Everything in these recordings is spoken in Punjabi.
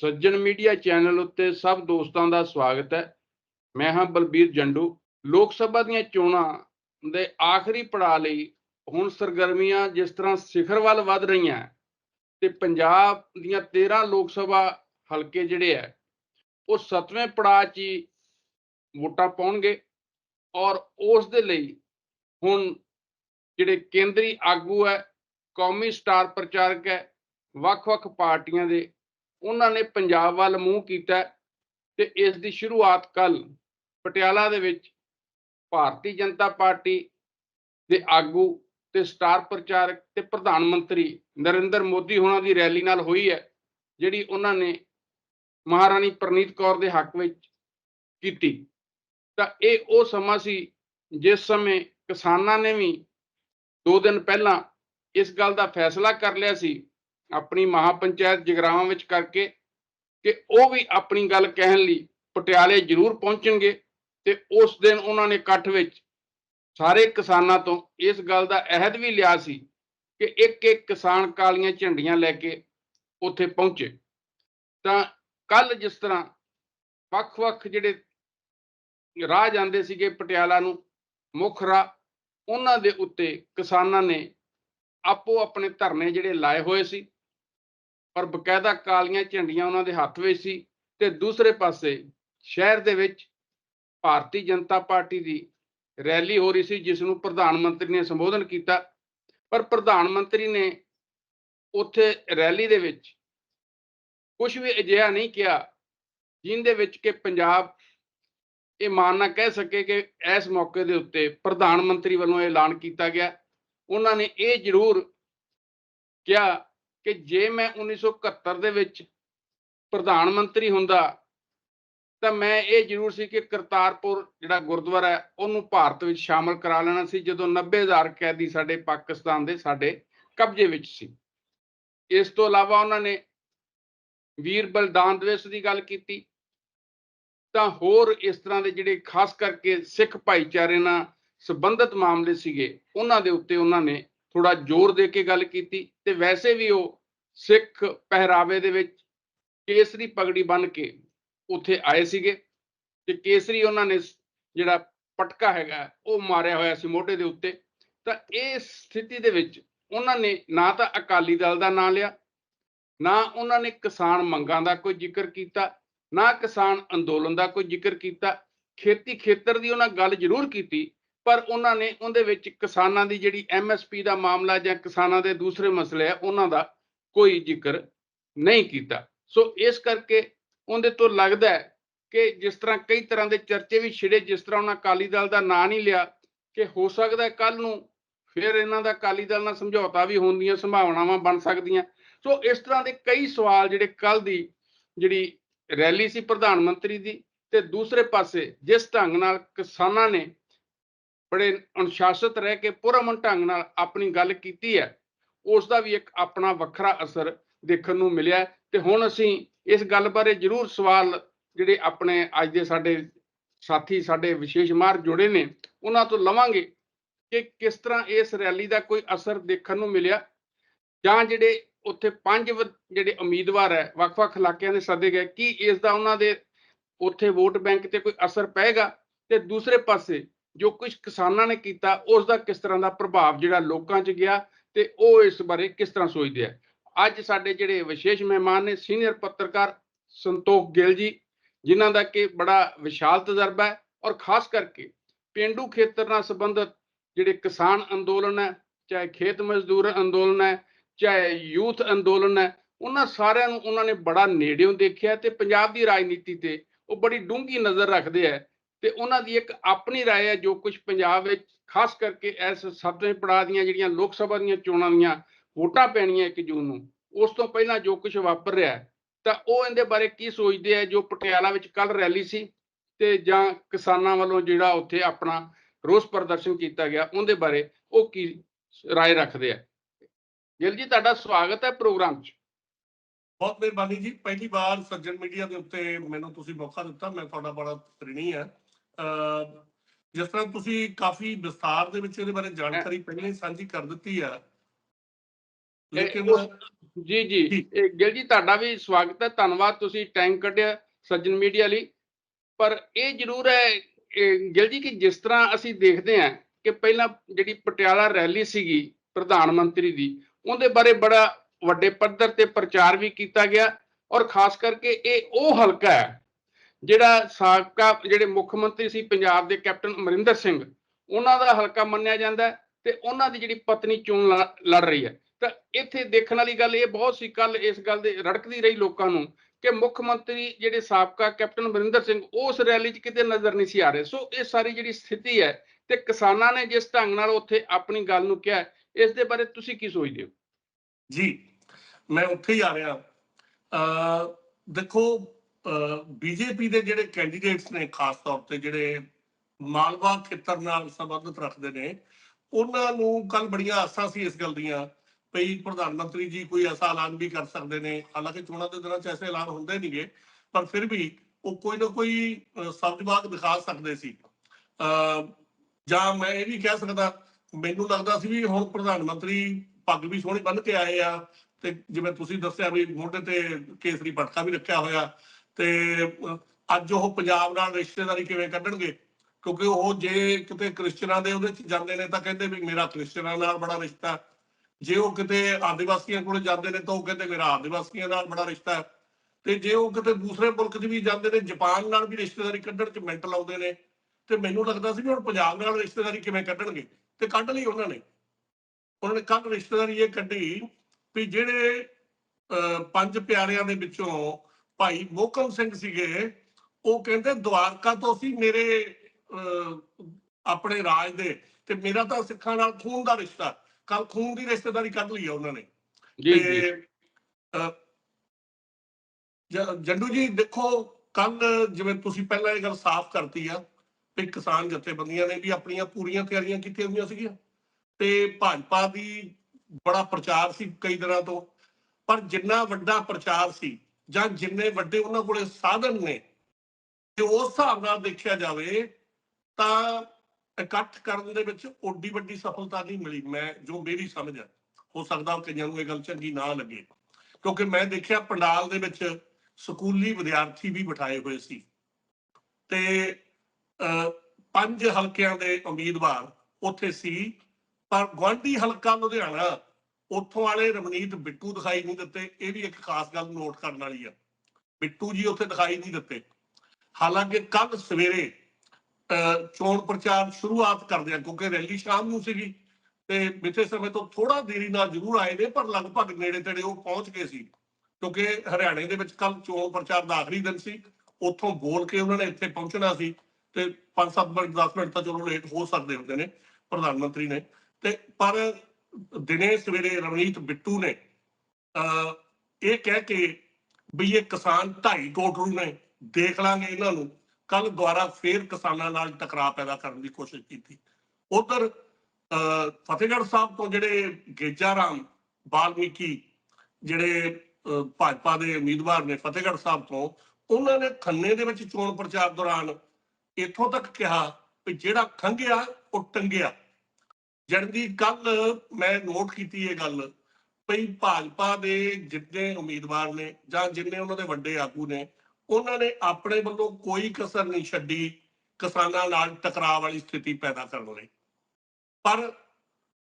ਸੱਜਣ ਮੀਡੀਆ ਚੈਨਲ ਉੱਤੇ ਸਭ ਦੋਸਤਾਂ ਦਾ ਸਵਾਗਤ ਹੈ। ਮੈਂ ਹਾਂ ਬਲਬੀਰ ਜੰਡੂ। ਲੋਕ ਸਭਾ ਦੀਆਂ ਚੋਣਾਂ ਦੇ ਆਖਰੀ ਪੜਾਅ ਲਈ ਹੁਣ ਸਰਗਰਮੀਆਂ ਜਿਸ ਤਰ੍ਹਾਂ ਸਿਖਰ ਵੱਲ ਵੱਧ ਰਹੀਆਂ ਤੇ ਪੰਜਾਬ ਦੀਆਂ 13 ਲੋਕ ਸਭਾ ਹਲਕੇ ਜਿਹੜੇ ਆ ਉਹ 7ਵੇਂ ਪੜਾਅ 'ਚ ਹੀ ਵੋਟਾਂ ਪਾਉਣਗੇ ਔਰ ਉਸ ਦੇ ਲਈ ਹੁਣ ਜਿਹੜੇ ਕੇਂਦਰੀ ਆਗੂ ਹੈ, ਕੌਮੀ ਸਟਾਰ ਪ੍ਰਚਾਰਕ ਹੈ, ਵੱਖ-ਵੱਖ ਪਾਰਟੀਆਂ ਦੇ ਉਹਨਾਂ ਨੇ ਪੰਜਾਬ ਵੱਲ ਮੂੰਹ ਕੀਤਾ ਹੈ ਤੇ ਇਸ ਦੀ ਸ਼ੁਰੂਆਤ ਕੱਲ ਪਟਿਆਲਾ ਦੇ ਵਿੱਚ ਭਾਰਤੀ ਜਨਤਾ ਪਾਰਟੀ ਦੇ ਆਗੂ ਤੇ ਸਟਾਰ ਪ੍ਰਚਾਰਕ ਤੇ ਪ੍ਰਧਾਨ ਮੰਤਰੀ ਨਰਿੰਦਰ ਮੋਦੀ ਹੋਣਾ ਦੀ ਰੈਲੀ ਨਾਲ ਹੋਈ ਹੈ, ਜਿਹੜੀ ਉਹਨਾਂ ਨੇ ਮਹਾਰਾਣੀ ਪ੍ਰਨੀਤ ਕੌਰ ਦੇ ਹੱਕ ਵਿੱਚ ਕੀਤੀ। ਤਾਂ ਇਹ ਉਹ ਸਮਾਂ ਸੀ ਜਿਸ ਸਮੇਂ ਕਿਸਾਨਾਂ ਨੇ ਵੀ ਦੋ ਦਿਨ ਪਹਿਲਾਂ ਇਸ ਗੱਲ ਦਾ ਫੈਸਲਾ ਕਰ ਲਿਆ ਸੀ ਆਪਣੀ ਮਹਾਪੰਚਾਇਤ ਜਗਰਾਵਾਂ ਵਿੱਚ ਕਰਕੇ ਕਿ ਉਹ ਵੀ ਆਪਣੀ ਗੱਲ ਕਹਿਣ ਲਈ ਪਟਿਆਲੇ ਜ਼ਰੂਰ ਪਹੁੰਚਣਗੇ ਤੇ ਉਸ ਦਿਨ ਉਹਨਾਂ ਨੇ ਇਕੱਠ ਵਿੱਚ ਸਾਰੇ ਕਿਸਾਨਾਂ ਤੋਂ ਇਸ ਗੱਲ ਦਾ ਅਹਿਦ ਵੀ ਲਿਆ ਸੀ ਕਿ ਇੱਕ ਇੱਕ ਕਿਸਾਨ ਕਾਲੀਆਂ ਝੰਡੀਆਂ ਲੈ ਕੇ ਉੱਥੇ ਪਹੁੰਚੇ। ਤਾਂ ਕੱਲ ਜਿਸ ਤਰ੍ਹਾਂ ਵੱਖ-ਵੱਖ ਜਿਹੜੇ ਰਾਹ ਜਾਂਦੇ ਸੀਗੇ ਪਟਿਆਲਾ ਨੂੰ ਮੁੱਖ ਰਾਹ ਉਹਨਾਂ ਦੇ ਉੱਤੇ ਕਿਸਾਨਾਂ ਨੇ ਆਪੋ ਆਪਣੇ ਧਰਨੇ ਜਿਹੜੇ ਲਾਏ ਹੋਏ ਸੀ। ਪਰ ਬਕਾਇਦਾ ਕਾਲੀਆਂ ਝੰਡੀਆਂ ਉਹਨਾਂ ਦੇ ਹੱਥ ਵਿੱਚ ਸੀ ਤੇ ਦੂਸਰੇ ਪਾਸੇ ਸ਼ਹਿਰ ਦੇ ਵਿੱਚ ਭਾਰਤੀ ਜਨਤਾ ਪਾਰਟੀ ਦੀ ਰੈਲੀ ਹੋ ਰਹੀ ਸੀ ਜਿਸ ਨੂੰ ਪ੍ਰਧਾਨ ਮੰਤਰੀ ਨੇ ਸੰਬੋਧਨ ਕੀਤਾ। ਪਰ ਪ੍ਰਧਾਨ ਮੰਤਰੀ ਨੇ ਉੱਥੇ ਰੈਲੀ ਦੇ ਵਿੱਚ ਕੁਝ ਵੀ ਅਜਿਹਾ ਨਹੀਂ ਕਿਹਾ, ਜਿੰਦੇ ਵਿੱਚ ਕਿ ਪੰਜਾਬ ਇਹ ਮਾਨ ਨਾ ਕਹਿ ਸਕੇ ਕਿ ਇਸ ਮੌਕੇ ਦੇ ਉੱਤੇ ਪ੍ਰਧਾਨ ਮੰਤਰੀ ਵੱਲੋਂ ਐਲਾਨ ਕੀਤਾ ਗਿਆ। ਉਹਨਾਂ ਨੇ ਇਹ ਜ਼ਰੂਰ ਕਿਹਾ ਕਿ ਜੇ ਮੈਂ 1971 ਦੇ ਵਿੱਚ ਪ੍ਰਧਾਨ ਮੰਤਰੀ ਹੁੰਦਾ, ਤਾਂ ਮੈਂ ਇਹ ਜ਼ਰੂਰ ਸੀ ਕਿ ਕਰਤਾਰਪੁਰ ਜਿਹੜਾ ਗੁਰਦੁਆਰਾ ਹੈ, ਉਹਨੂੰ ਭਾਰਤ ਵਿੱਚ ਸ਼ਾਮਲ ਕਰਾ ਲੈਣਾ ਸੀ, ਜਦੋਂ 90000 ਕੈਦੀ ਸਾਡੇ ਪਾਕਿਸਤਾਨ ਦੇ ਸਾਡੇ ਕਬਜ਼ੇ ਵਿੱਚ ਸੀ। ਇਸ ਤੋਂ ਇਲਾਵਾ ਉਹਨਾਂ ਨੇ ਵੀਰ ਬਲਦਾਨ ਦਿਵਸ ਦੀ ਗੱਲ ਕੀਤੀ, ਤਾਂ ਹੋਰ ਇਸ ਤਰ੍ਹਾਂ ਦੇ ਜਿਹੜੇ ਖਾਸ ਕਰਕੇ ਸਿੱਖ ਭਾਈਚਾਰੇ ਨਾਲ ਸੰਬੰਧਿਤ ਮਾਮਲੇ ਸੀਗੇ, ਉਹਨਾਂ ਦੇ ਉੱਤੇ ਉਹਨਾਂ ਨੇ ਥੋੜਾ ਜ਼ੋਰ ਦੇ ਕੇ ਗੱਲ ਕੀਤੀ, ਤੇ ਵੈਸੇ ਵੀ ਉਹ ਸਿੱਖ ਪਹਿਰਾਵੇ ਦੇ ਵਿੱਚ ਕੇਸਰੀ ਪਗੜੀ ਬੰਨ ਕੇ ਉੱਥੇ ਆਏ ਸੀਗੇ ਤੇ ਕੇਸਰੀ ਉਹਨਾਂ ਨੇ ਜਿਹੜਾ ਪਟਕਾ ਹੈਗਾ, ਉਹ ਮਾਰਿਆ ਹੋਇਆ ਸੀ ਮੋਢੇ ਦੇ ਉੱਤੇ। ਤਾਂ ਇਹ ਸਥਿਤੀ ਦੇ ਵਿੱਚ ਉਹਨਾਂ ਨੇ ਨਾ ਤਾਂ ਅਕਾਲੀ ਦਲ ਦਾ ਨਾਂ ਲਿਆ, ਨਾ ਉਹਨਾਂ ਨੇ ਕਿਸਾਨ ਮੰਗਾਂ ਦਾ ਕੋਈ ਜ਼ਿਕਰ ਕੀਤਾ, ਨਾ ਕਿਸਾਨ ਅੰਦੋਲਨ ਦਾ ਕੋਈ ਜ਼ਿਕਰ ਕੀਤਾ। ਖੇਤੀ ਖੇਤਰ ਦੀ ਉਹਨਾਂ ਗੱਲ ਜ਼ਰੂਰ ਕੀਤੀ, ਪਰ ਉਹਨਾਂ ਨੇ ਉਹਦੇ ਵਿੱਚ ਕਿਸਾਨਾਂ ਦੀ ਜਿਹੜੀ ਐਮਐਸਪੀ ਦਾ ਮਾਮਲਾ ਜਾਂ ਕਿਸਾਨਾਂ ਦੇ ਦੂਸਰੇ ਮਸਲੇ ਆ, ਉਹਨਾਂ ਦਾ ਕੋਈ ਜ਼ਿਕਰ ਨਹੀਂ ਕੀਤਾ। ਸੋ ਇਸ ਕਰਕੇ ਉਹਦੇ ਤੋਂ ਲੱਗਦਾ ਹੈ ਕਿ ਜਿਸ ਤਰ੍ਹਾਂ ਕਈ ਤਰ੍ਹਾਂ ਦੇ ਚਰਚੇ ਵੀ ਛਿੜੇ, ਜਿਸ ਤਰ੍ਹਾਂ ਉਹਨਾਂ ਅਕਾਲੀ ਦਲ ਦਾ ਨਾਂ ਨਹੀਂ ਲਿਆ ਕਿ ਹੋ ਸਕਦਾ ਕੱਲ ਨੂੰ ਫਿਰ ਇਹਨਾਂ ਦਾ ਅਕਾਲੀ ਦਲ ਨਾਲ ਸਮਝੌਤਾ ਵੀ ਹੋਣ ਦੀਆਂ ਸੰਭਾਵਨਾਵਾਂ ਬਣ ਸਕਦੀਆਂ। ਸੋ ਇਸ ਤਰ੍ਹਾਂ ਦੇ ਕਈ ਸਵਾਲ ਜਿਹੜੇ ਕੱਲ ਦੀ ਜਿਹੜੀ ਰੈਲੀ ਸੀ ਪ੍ਰਧਾਨ ਮੰਤਰੀ ਦੀ ਤੇ ਦੂਸਰੇ ਪਾਸੇ ਜਿਸ ਢੰਗ ਨਾਲ ਕਿਸਾਨਾਂ ਨੇ ਬੜੇ ਅਨੁਸ਼ਾਸਿਤ ਰਹਿ ਕੇ ਪੁਰਮਨ ਢੰਗ ਨਾਲ ਆਪਣੀ ਗੱਲ ਕੀਤੀ ਹੈ ਉਸ ਦਾ ਵੀ ਇੱਕ ਆਪਣਾ ਵੱਖਰਾ ਅਸਰ ਦੇਖਣ ਨੂੰ ਮਿਲਿਆ ਤੇ ਹੁਣ ਅਸੀਂ ਇਸ ਗੱਲ ਬਾਰੇ ਜ਼ਰੂਰ ਸਵਾਲ ਜਿਹੜੇ ਆਪਣੇ ਅੱਜ ਦੇ ਸਾਡੇ ਸਾਥੀ, ਸਾਡੇ ਵਿਸ਼ੇਸ਼ ਮਾਰ ਜੁੜੇ ਨੇ, ਉਹਨਾਂ ਤੋਂ ਲਵਾਂਗੇ ਕਿ ਕਿਸ ਤਰ੍ਹਾਂ ਇਸ ਰੈਲੀ ਦਾ ਕੋਈ ਅਸਰ ਦੇਖਣ ਨੂੰ ਮਿਲਿਆ। ਜਾਂ ਜਿਹੜੇ ਉੱਥੇ ਪੰਜ ਜਿਹੜੇ ਉਮੀਦਵਾਰ ਹੈ, ਵੱਖ-ਵੱਖ ਇਲਾਕਿਆਂ ਦੇ ਸੱਦੇ ਗਏ, ਕੀ ਇਸ ਦਾ ਉਹਨਾਂ ਦੇ ਉੱਥੇ ਵੋਟ ਬੈਂਕ ਤੇ ਕੋਈ ਅਸਰ ਪਏਗਾ? ਤੇ ਦੂਸਰੇ ਪਾਸੇ ਜੋ ਕੁਝ ਕਿਸਾਨਾਂ ਨੇ ਕੀਤਾ ਉਸ ਦਾ ਕਿਸ ਤਰ੍ਹਾਂ ਦਾ ਪ੍ਰਭਾਵ ਜਿਹੜਾ ਲੋਕਾਂ 'ਚ ਗਿਆ ਤੇ ਉਹ ਇਸ ਬਾਰੇ ਕਿਸ ਤਰ੍ਹਾਂ ਸੋਚਦੇ ਆ? ਅੱਜ ਸਾਡੇ ਜਿਹੜੇ ਵਿਸ਼ੇਸ਼ ਮਹਿਮਾਨ ਨੇ ਸੀਨੀਅਰ ਪੱਤਰਕਾਰ ਸੰਤੋਖ ਗਿੱਲ ਜੀ, ਜਿਨ੍ਹਾਂ ਦਾ ਕਿ ਬੜਾ ਵਿਸ਼ਾਲ ਤਜਰਬਾ ਹੈ ਔਰ ਖਾਸ ਕਰਕੇ ਪਿੰਡੂ ਖੇਤਰ ਨਾਲ ਸੰਬੰਧਿਤ ਜਿਹੜੇ ਕਿਸਾਨ ਅੰਦੋਲਨ ਹੈ, ਚਾਹੇ ਖੇਤ ਮਜ਼ਦੂਰ ਅੰਦੋਲਨ ਹੈ, ਚਾਹੇ ਯੂਥ ਅੰਦੋਲਨ ਹੈ, ਉਹਨਾਂ ਸਾਰਿਆਂ ਨੂੰ ਉਹਨਾਂ ਨੇ ਬੜਾ ਨੇੜਿਓਂ ਦੇਖਿਆ ਤੇ ਪੰਜਾਬ ਦੀ ਰਾਜਨੀਤੀ ਤੇ ਉਹ ਬੜੀ ਡੂੰਘੀ ਨਜ਼ਰ ਰੱਖਦੇ ਆ ਤੇ ਉਹਨਾਂ ਦੀ ਇੱਕ ਆਪਣੀ رائے ਹੈ ਜੋ ਕੁਝ ਪੰਜਾਬ ਵਿੱਚ ਖਾਸ ਕਰਕੇ ਇਸ ਸੱਤਵੇਂ ਪੜਾਅ ਦੀਆਂ ਜਿਹੜੀਆਂ ਲੋਕ ਸਭਾ ਦੀਆਂ ਚੋਣਾਂ ਦੀਆਂ ਵੋਟਾਂ ਪੈਣੀਆਂ 1 ਜੂਨ ਨੂੰ ਉਸ ਤੋਂ ਪਹਿਲਾਂ ਜੋ ਕੁਝ ਵਾਪਰ ਰਿਹਾ ਹੈ ਤਾਂ ਉਹ ਇਹਦੇ ਬਾਰੇ ਕੀ ਸੋਚਦੇ ਆ ਜੋ ਪਟਿਆਲਾ ਵਿੱਚ ਕੱਲ ਰੈਲੀ ਸੀ ਤੇ ਜਾਂ ਕਿਸਾਨਾਂ ਵੱਲੋਂ ਜਿਹੜਾ ਉੱਥੇ ਆਪਣਾ ਰੋਸ ਪ੍ਰਦਰਸ਼ਨ ਕੀਤਾ ਗਿਆ ਉਹਦੇ ਬਾਰੇ ਉਹ ਕੀ رائے ਰੱਖਦੇ ਆ ਗਿਲ ਜੀ ਤੁਹਾਡਾ ਸਵਾਗਤ ਹੈ ਪ੍ਰੋਗਰਾਮ 'ਚ ਬਹੁਤ ਮਿਹਰਬਾਨੀ ਜੀ ਪਹਿਲੀ ਵਾਰ ਸੱਜਣ ਮੀਡੀਆ ਦੇ ਉੱਤੇ ਮੈਨੂੰ ਤੁਸੀਂ ਮੌਕਾ ਦਿੱਤਾ ਮੈਂ ਤੁਹਾਡਾ ਬੜਾ ਰਿਣੀ ਹੈ ਅਹ ਜਿਸ ਤਰ੍ਹਾਂ ਤੁਸੀਂ ਕਾਫੀ ਵਿਸਥਾਰ ਦੇ ਵਿੱਚ ਇਹਦੇ ਬਾਰੇ ਜਾਣਕਾਰੀ ਪਹਿਲਾਂ ਹੀ ਸਾਂਝੀ ਕਰ ਦਿੱਤੀ ਹੈ ਲੇਕਿਨ ਜੀ ਜੀ। ਗਿਲ ਜੀ ਤੁਹਾਡਾ ਵੀ ਸਵਾਗਤ ਹੈ। ਧੰਨਵਾਦ ਤੁਸੀਂ ਟਾਈਮ ਕੱਢਿਆ ਸੱਜਣ ਮੀਡੀਆ ਲਈ। ਪਰ ਇਹ ਜ਼ਰੂਰ ਹੈ ਗਿਲ ਜੀ ਕਿ ਜਿਸ ਤਰ੍ਹਾਂ ਅਸੀਂ ਦੇਖਦੇ ਹਾਂ ਕਿ ਪਹਿਲਾਂ ਜਿਹੜੀ ਪਟਿਆਲਾ ਰੈਲੀ ਸੀਗੀ ਪ੍ਰਧਾਨ ਮੰਤਰੀ ਦੀ ਉਹਦੇ ਬਾਰੇ ਬੜਾ ਵੱਡੇ ਪੱਧਰ ਤੇ ਪ੍ਰਚਾਰ ਵੀ ਕੀਤਾ ਗਿਆ। ਔਰ ਖਾਸ ਕਰਕੇ ਇਹ ਉਹ ਹਲਕਾ ਹੈ ਜਿਹੜਾ ਸਾਬਕਾ ਜਿਹੜੇ ਮੁੱਖ ਮੰਤਰੀ ਸੀ ਪੰਜਾਬ ਦੇ ਕੈਪਟਨ ਅਮਰਿੰਦਰ ਸਿੰਘ, ਉਹਨਾਂ ਦਾ ਹਲਕਾ ਮੰਨਿਆ ਜਾਂਦਾ ਤੇ ਉਹਨਾਂ ਦੀ ਜਿਹੜੀ ਪਤਨੀ ਚੋਣ ਲੜ- ਲੜ ਰਹੀ ਹੈ। ਤਾਂ ਇੱਥੇ ਦੇਖਣ ਵਾਲੀ ਗੱਲ ਇਹ ਬਹੁਤ ਸੀ ਕੱਲ ਇਸ ਗੱਲ ਦੇ ਰੜਕਦੀ ਰਹੀ ਲੋਕਾਂ ਨੂੰ ਕਿ ਮੁੱਖ ਮੰਤਰੀ ਜਿਹੜੇ ਸਾਬਕਾ ਕੈਪਟਨ ਅਮਰਿੰਦਰ ਸਿੰਘ ਉਸ ਰੈਲੀ 'ਚ ਕਿਤੇ ਨਜ਼ਰ ਨਹੀਂ ਸੀ ਆ ਰਹੇ। ਸੋ ਇਹ ਸਾਰੀ ਜਿਹੜੀ ਸਥਿਤੀ ਹੈ ਤੇ ਕਿਸਾਨਾਂ ਨੇ ਜਿਸ ਢੰਗ ਨਾਲ ਉੱਥੇ ਆਪਣੀ ਗੱਲ ਨੂੰ ਕਿਹਾ ਇਸ ਦੇ ਬਾਰੇ ਤੁਸੀਂ ਕੀ ਸੋਚਦੇ ਹੋ? ਜੀ, ਮੈਂ ਉੱਥੇ ਹੀ ਆ ਰਿਹਾ। ਅ ਦੇਖੋ ਬੀਜੇਪੀ ਦੇ ਜਿਹੜੇ ਕੈਂਡੀਡੇਟਸ ਨੇ ਖਾਸ ਤੌਰ ਤੇ ਜਿਹੜੇ ਮਾਲਵਾ ਖੇਤਰ ਨਾਲ ਸੰਬੰਧਿਤ ਰੱਖਦੇ ਨੇ ਉਹਨਾਂ ਨੂੰ ਕੱਲ ਬੜੀਆਂ ਆਸਾਂ ਸੀ ਇਸ ਗੱਲ ਦੀਆਂ ਭਈ ਪ੍ਰਧਾਨ ਮੰਤਰੀ ਜੀ ਕੋਈ ਐਸਾ ਐਲਾਨ ਵੀ ਕਰ ਸਕਦੇ ਨੇ। ਹਾਲਾਂਕਿ ਚੋਣਾਂ ਦੇ ਦਿਨਾਂ 'ਚ ਐਸੇ ਐਲਾਨ ਹੁੰਦੇ ਨਹੀਂਗੇ ਪਰ ਫਿਰ ਵੀ ਉਹ ਕੋਈ ਨਾ ਕੋਈ ਅ, ਸਬਜ਼ਬਾਗ ਦਿਖਾ ਸਕਦੇ ਸੀ। ਅ, ਜਾਂ ਮੈਂ ਇਹ ਵੀ ਕਹਿ ਸਕਦਾ ਮੈਨੂੰ ਲੱਗਦਾ ਸੀ ਵੀ ਹੁਣ ਪ੍ਰਧਾਨ ਮੰਤਰੀ ਪੱਗ ਵੀ ਸੋਹਣੀ ਬੰਨ ਕੇ ਆਏ ਆ ਤੇ ਜਿਵੇਂ ਤੁਸੀਂ ਦੱਸਿਆ ਵੀ ਮੋਢੇ ਤੇ ਕੇਸਰੀ ਪਟਕਾ ਵੀ ਰੱਖਿਆ ਹੋਇਆ ਤੇ ਅੱਜ ਉਹ ਪੰਜਾਬ ਨਾਲ ਰਿਸ਼ਤੇਦਾਰੀ ਕਿਵੇਂ ਕੱਢਣਗੇ? ਕਿਉਂਕਿ ਉਹ ਜੇ ਕਿਤੇ ਕ੍ਰਿਸਚਨਾਂ ਦੇ ਉਹਦੇ ਚ ਜਾਂਦੇ ਨੇ ਤਾਂ ਕਹਿੰਦੇ ਵੀ ਮੇਰਾ ਕ੍ਰਿਸਚਨਾਂ ਨਾਲ ਬੜਾ ਰਿਸ਼ਤਾ ਜੇ ਉਹ ਕਿਤੇ ਆਦੀਵਾਸੀਆਂ ਕੋਲ ਜਾਂਦੇ ਨੇ ਤਾਂ ਉਹ ਕਹਿੰਦੇ ਮੇਰਾ ਆਦੀਵਾਸੀਆਂ ਨਾਲ ਬੜਾ ਰਿਸ਼ਤਾ ਹੈ। ਤੇ ਜੇ ਉਹ ਕਿਤੇ ਦੂਸਰੇ ਮੁਲਕ 'ਚ ਵੀ ਜਾਂਦੇ ਨੇ ਜਾਪਾਨ ਨਾਲ ਵੀ ਰਿਸ਼ਤੇਦਾਰੀ ਕੱਢਣ 'ਚ ਮਿੰਟ ਲਾਉਂਦੇ ਨੇ ਤੇ ਮੈਨੂੰ ਲੱਗਦਾ ਸੀ ਵੀ ਹੁਣ ਪੰਜਾਬ ਨਾਲ ਰਿਸ਼ਤੇਦਾਰੀ ਕਿਵੇਂ ਕੱਢਣਗੇ? ਤੇ ਕੱਢ ਲਈ ਉਹਨਾਂ ਨੇ। ਉਹਨਾਂ ਨੇ ਕੱਢ ਰਿਸ਼ਤੇਦਾਰੀ ਇਹ ਕੱਢੀ ਵੀ ਜਿਹੜੇ ਅਹ, ਪੰਜ ਪਿਆਰਿਆਂ ਦੇ ਵਿੱਚੋਂ ਭਾਈ ਮੋਹਕਮ ਸਿੰਘ ਸੀਗੇ ਉਹ ਕਹਿੰਦੇ ਦਵਾਰਕਾ ਤੋਂ ਸੀ ਮੇਰੇ ਆਪਣੇ ਰਾਜ ਦੇ ਤੇ ਮੇਰਾ ਤਾਂ ਸਿੱਖਾਂ ਨਾਲ ਖੂਨ ਦਾ ਰਿਸ਼ਤਾ ਕੱਲ ਖੂਨ ਦੀ ਰਿਸ਼ਤੇਦਾਰੀ ਕੱਢ ਲਈ ਆ ਉਹਨਾਂ ਨੇ। ਜੀ ਜੀ। ਜੰਡੂ ਜੀ ਦੇਖੋ ਕੱਲ ਜਿਵੇਂ ਤੁਸੀਂ ਪਹਿਲਾਂ ਇਹ ਗੱਲ ਸਾਫ਼ ਕਰਤੀ ਆ ਵੀ ਕਿਸਾਨ ਜਥੇਬੰਦੀਆਂ ਨੇ ਵੀ ਆਪਣੀਆਂ ਪੂਰੀਆਂ ਤਿਆਰੀਆਂ ਕੀਤੀਆਂ ਹੋਈਆਂ ਸੀਗੀਆਂ ਤੇ ਭਾਜਪਾ ਦੀ ਬੜਾ ਪ੍ਰਚਾਰ ਸੀ ਕਈ ਦਿਨਾਂ ਤੋਂ ਪਰ ਜਿੰਨਾ ਵੱਡਾ ਪ੍ਰਚਾਰ ਸੀ ਜਾਂ ਜਿੰਨੇ ਵੱਡੇ ਉਹਨਾਂ ਕੋਲੇ ਸਾਧਨ ਨੇ ਤੇ ਉਸ ਹਿਸਾਬ ਨਾਲ ਦੇਖਿਆ ਜਾਵੇ ਤਾਂ ਇਕੱਠ ਕਰਨ ਦੇ ਵਿੱਚ ਓਡੀ ਵੱਡੀ ਸਫਲਤਾ ਨਹੀਂ ਮਿਲੀ ਮੈਂ ਜੋ ਮੇਰੀ ਸਮਝ ਹੈ ਹੋ ਸਕਦਾ ਕਈਆਂ ਨੂੰ ਇਹ ਗੱਲ ਚੰਗੀ ਨਾ ਲੱਗੇ ਕਿਉਂਕਿ ਮੈਂ ਦੇਖਿਆ ਪੰਡਾਲ ਦੇ ਵਿੱਚ ਸਕੂਲੀ ਵਿਦਿਆਰਥੀ ਵੀ ਬਿਠਾਏ ਹੋਏ ਸੀ। ਤੇ ਅਹ, ਪੰਜ ਹਲਕਿਆਂ ਦੇ ਉਮੀਦਵਾਰ ਉੱਥੇ ਸੀ ਪਰ ਗੁਆਂਢੀ ਹਲਕਾ ਲੁਧਿਆਣਾ ਉੱਥੋਂ ਵਾਲੇ ਰਮਨੀਤ ਬਿੱਟੂ ਦਿਖਾਈ ਨਹੀਂ ਦਿੱਤੇ, ਇਹ ਵੀ ਇੱਕ ਖਾਸ ਗੱਲ ਨੋਟ ਕਰਨ ਵਾਲੀ ਆ। ਬਿੱਟੂ ਜੀ ਉੱਥੇ ਦਿਖਾਈ ਨਹੀਂ ਦਿੱਤੇ। ਹਾਲਾਂਕਿ ਕੱਲ ਸਵੇਰੇ ਚੋਣ ਪ੍ਰਚਾਰ ਸ਼ੁਰੂਆਤ ਕਰਦੇ ਆ, ਕਿਉਂਕਿ ਰੈਲੀ ਸ਼ਾਮ ਨੂੰ ਸੀਗੀ, ਤੇ ਮਿੱਥੇ ਸਮੇਂ ਤੋਂ ਥੋੜਾ ਦੇਰੀ ਨਾਲ ਜ਼ਰੂਰ ਆਏ ਨੇ, ਪਰ ਲਗਭਗ ਨੇੜੇ ਤੇੜੇ ਉਹ ਪਹੁੰਚ ਗਏ ਸੀ। ਕਿਉਂਕਿ ਹਰਿਆਣੇ ਦੇ ਵਿੱਚ ਕੱਲ ਚੋਣ ਪ੍ਰਚਾਰ ਦਾ ਆਖਰੀ ਦਿਨ ਸੀ, ਉੱਥੋਂ ਬੋਲ ਕੇ ਉਹਨਾਂ ਨੇ ਇੱਥੇ ਪਹੁੰਚਣਾ ਸੀ, ਤੇ 5-7 ਮਿੰਟ 10 ਮਿੰਟ ਤਾਂ ਚਲੋ ਲੇਟ ਹੋ ਸਕਦੇ ਹੁੰਦੇ ਨੇ, ਪ੍ਰਧਾਨ ਮੰਤਰੀ ਨੇ। ਤੇ ਪਰ ਦਿਨੇ ਸਵੇਰੇ ਰਵਨੀਤ ਬਿੱਟੂ ਨੇ ਅਹ, ਇਹ ਕਹਿ ਕੇ ਵੀ ਇਹ ਕਿਸਾਨ ਢਾਈ ਕੋਟ ਨੇ ਦੇਖ ਲਾਂਗੇ ਇਹਨਾਂ ਨੂੰ। ਕੱਲ ਦੁਆਰਾ ਫੇਰ ਕਿਸਾਨਾਂ ਨਾਲ ਟਕਰਾਅ ਪੈਦਾ ਕਰਨ ਦੀ ਕੋਸ਼ਿਸ਼ ਕੀਤੀ। ਉਧਰ ਫਤਿਹਗੜ੍ਹ ਸਾਹਿਬ ਤੋਂ ਜਿਹੜੇ ਗੇਜਾ ਰਾਮ ਬਾਲਮੀਕੀ ਜਿਹੜੇ ਭਾਜਪਾ ਦੇ ਉਮੀਦਵਾਰ ਨੇ ਫਤਿਹਗੜ੍ਹ ਸਾਹਿਬ ਤੋਂ ਉਹਨਾਂ ਨੇ ਖੰਨੇ ਦੇ ਵਿੱਚ ਚੋਣ ਪ੍ਰਚਾਰ ਦੌਰਾਨ ਇੱਥੋਂ ਤੱਕ ਕਿਹਾ ਵੀ ਜਿਹੜਾ ਖੰਗਿਆ ਉਹ ਟੰਗਿਆ। ਜਨਦੀ ਕੱਲ ਮੈਂ ਨੋਟ ਕੀਤੀ ਇਹ ਗੱਲ ਭਈ ਭਾਜਪਾ ਦੇ ਜਿੰਨੇ ਉਮੀਦਵਾਰ ਨੇ ਜਾਂ ਜਿੰਨੇ ਉਹਨਾਂ ਦੇ ਵੱਡੇ ਆਗੂ ਨੇ ਉਹਨਾਂ ਨੇ ਆਪਣੇ ਵੱਲੋਂ ਕੋਈ ਕਸਰ ਨਹੀਂ ਛੱਡੀ ਕਿਸਾਨਾਂ ਨਾਲ ਟਕਰਾਅ ਵਾਲੀ ਸਥਿਤੀ ਪੈਦਾ ਕਰਨ ਲਈ। ਪਰ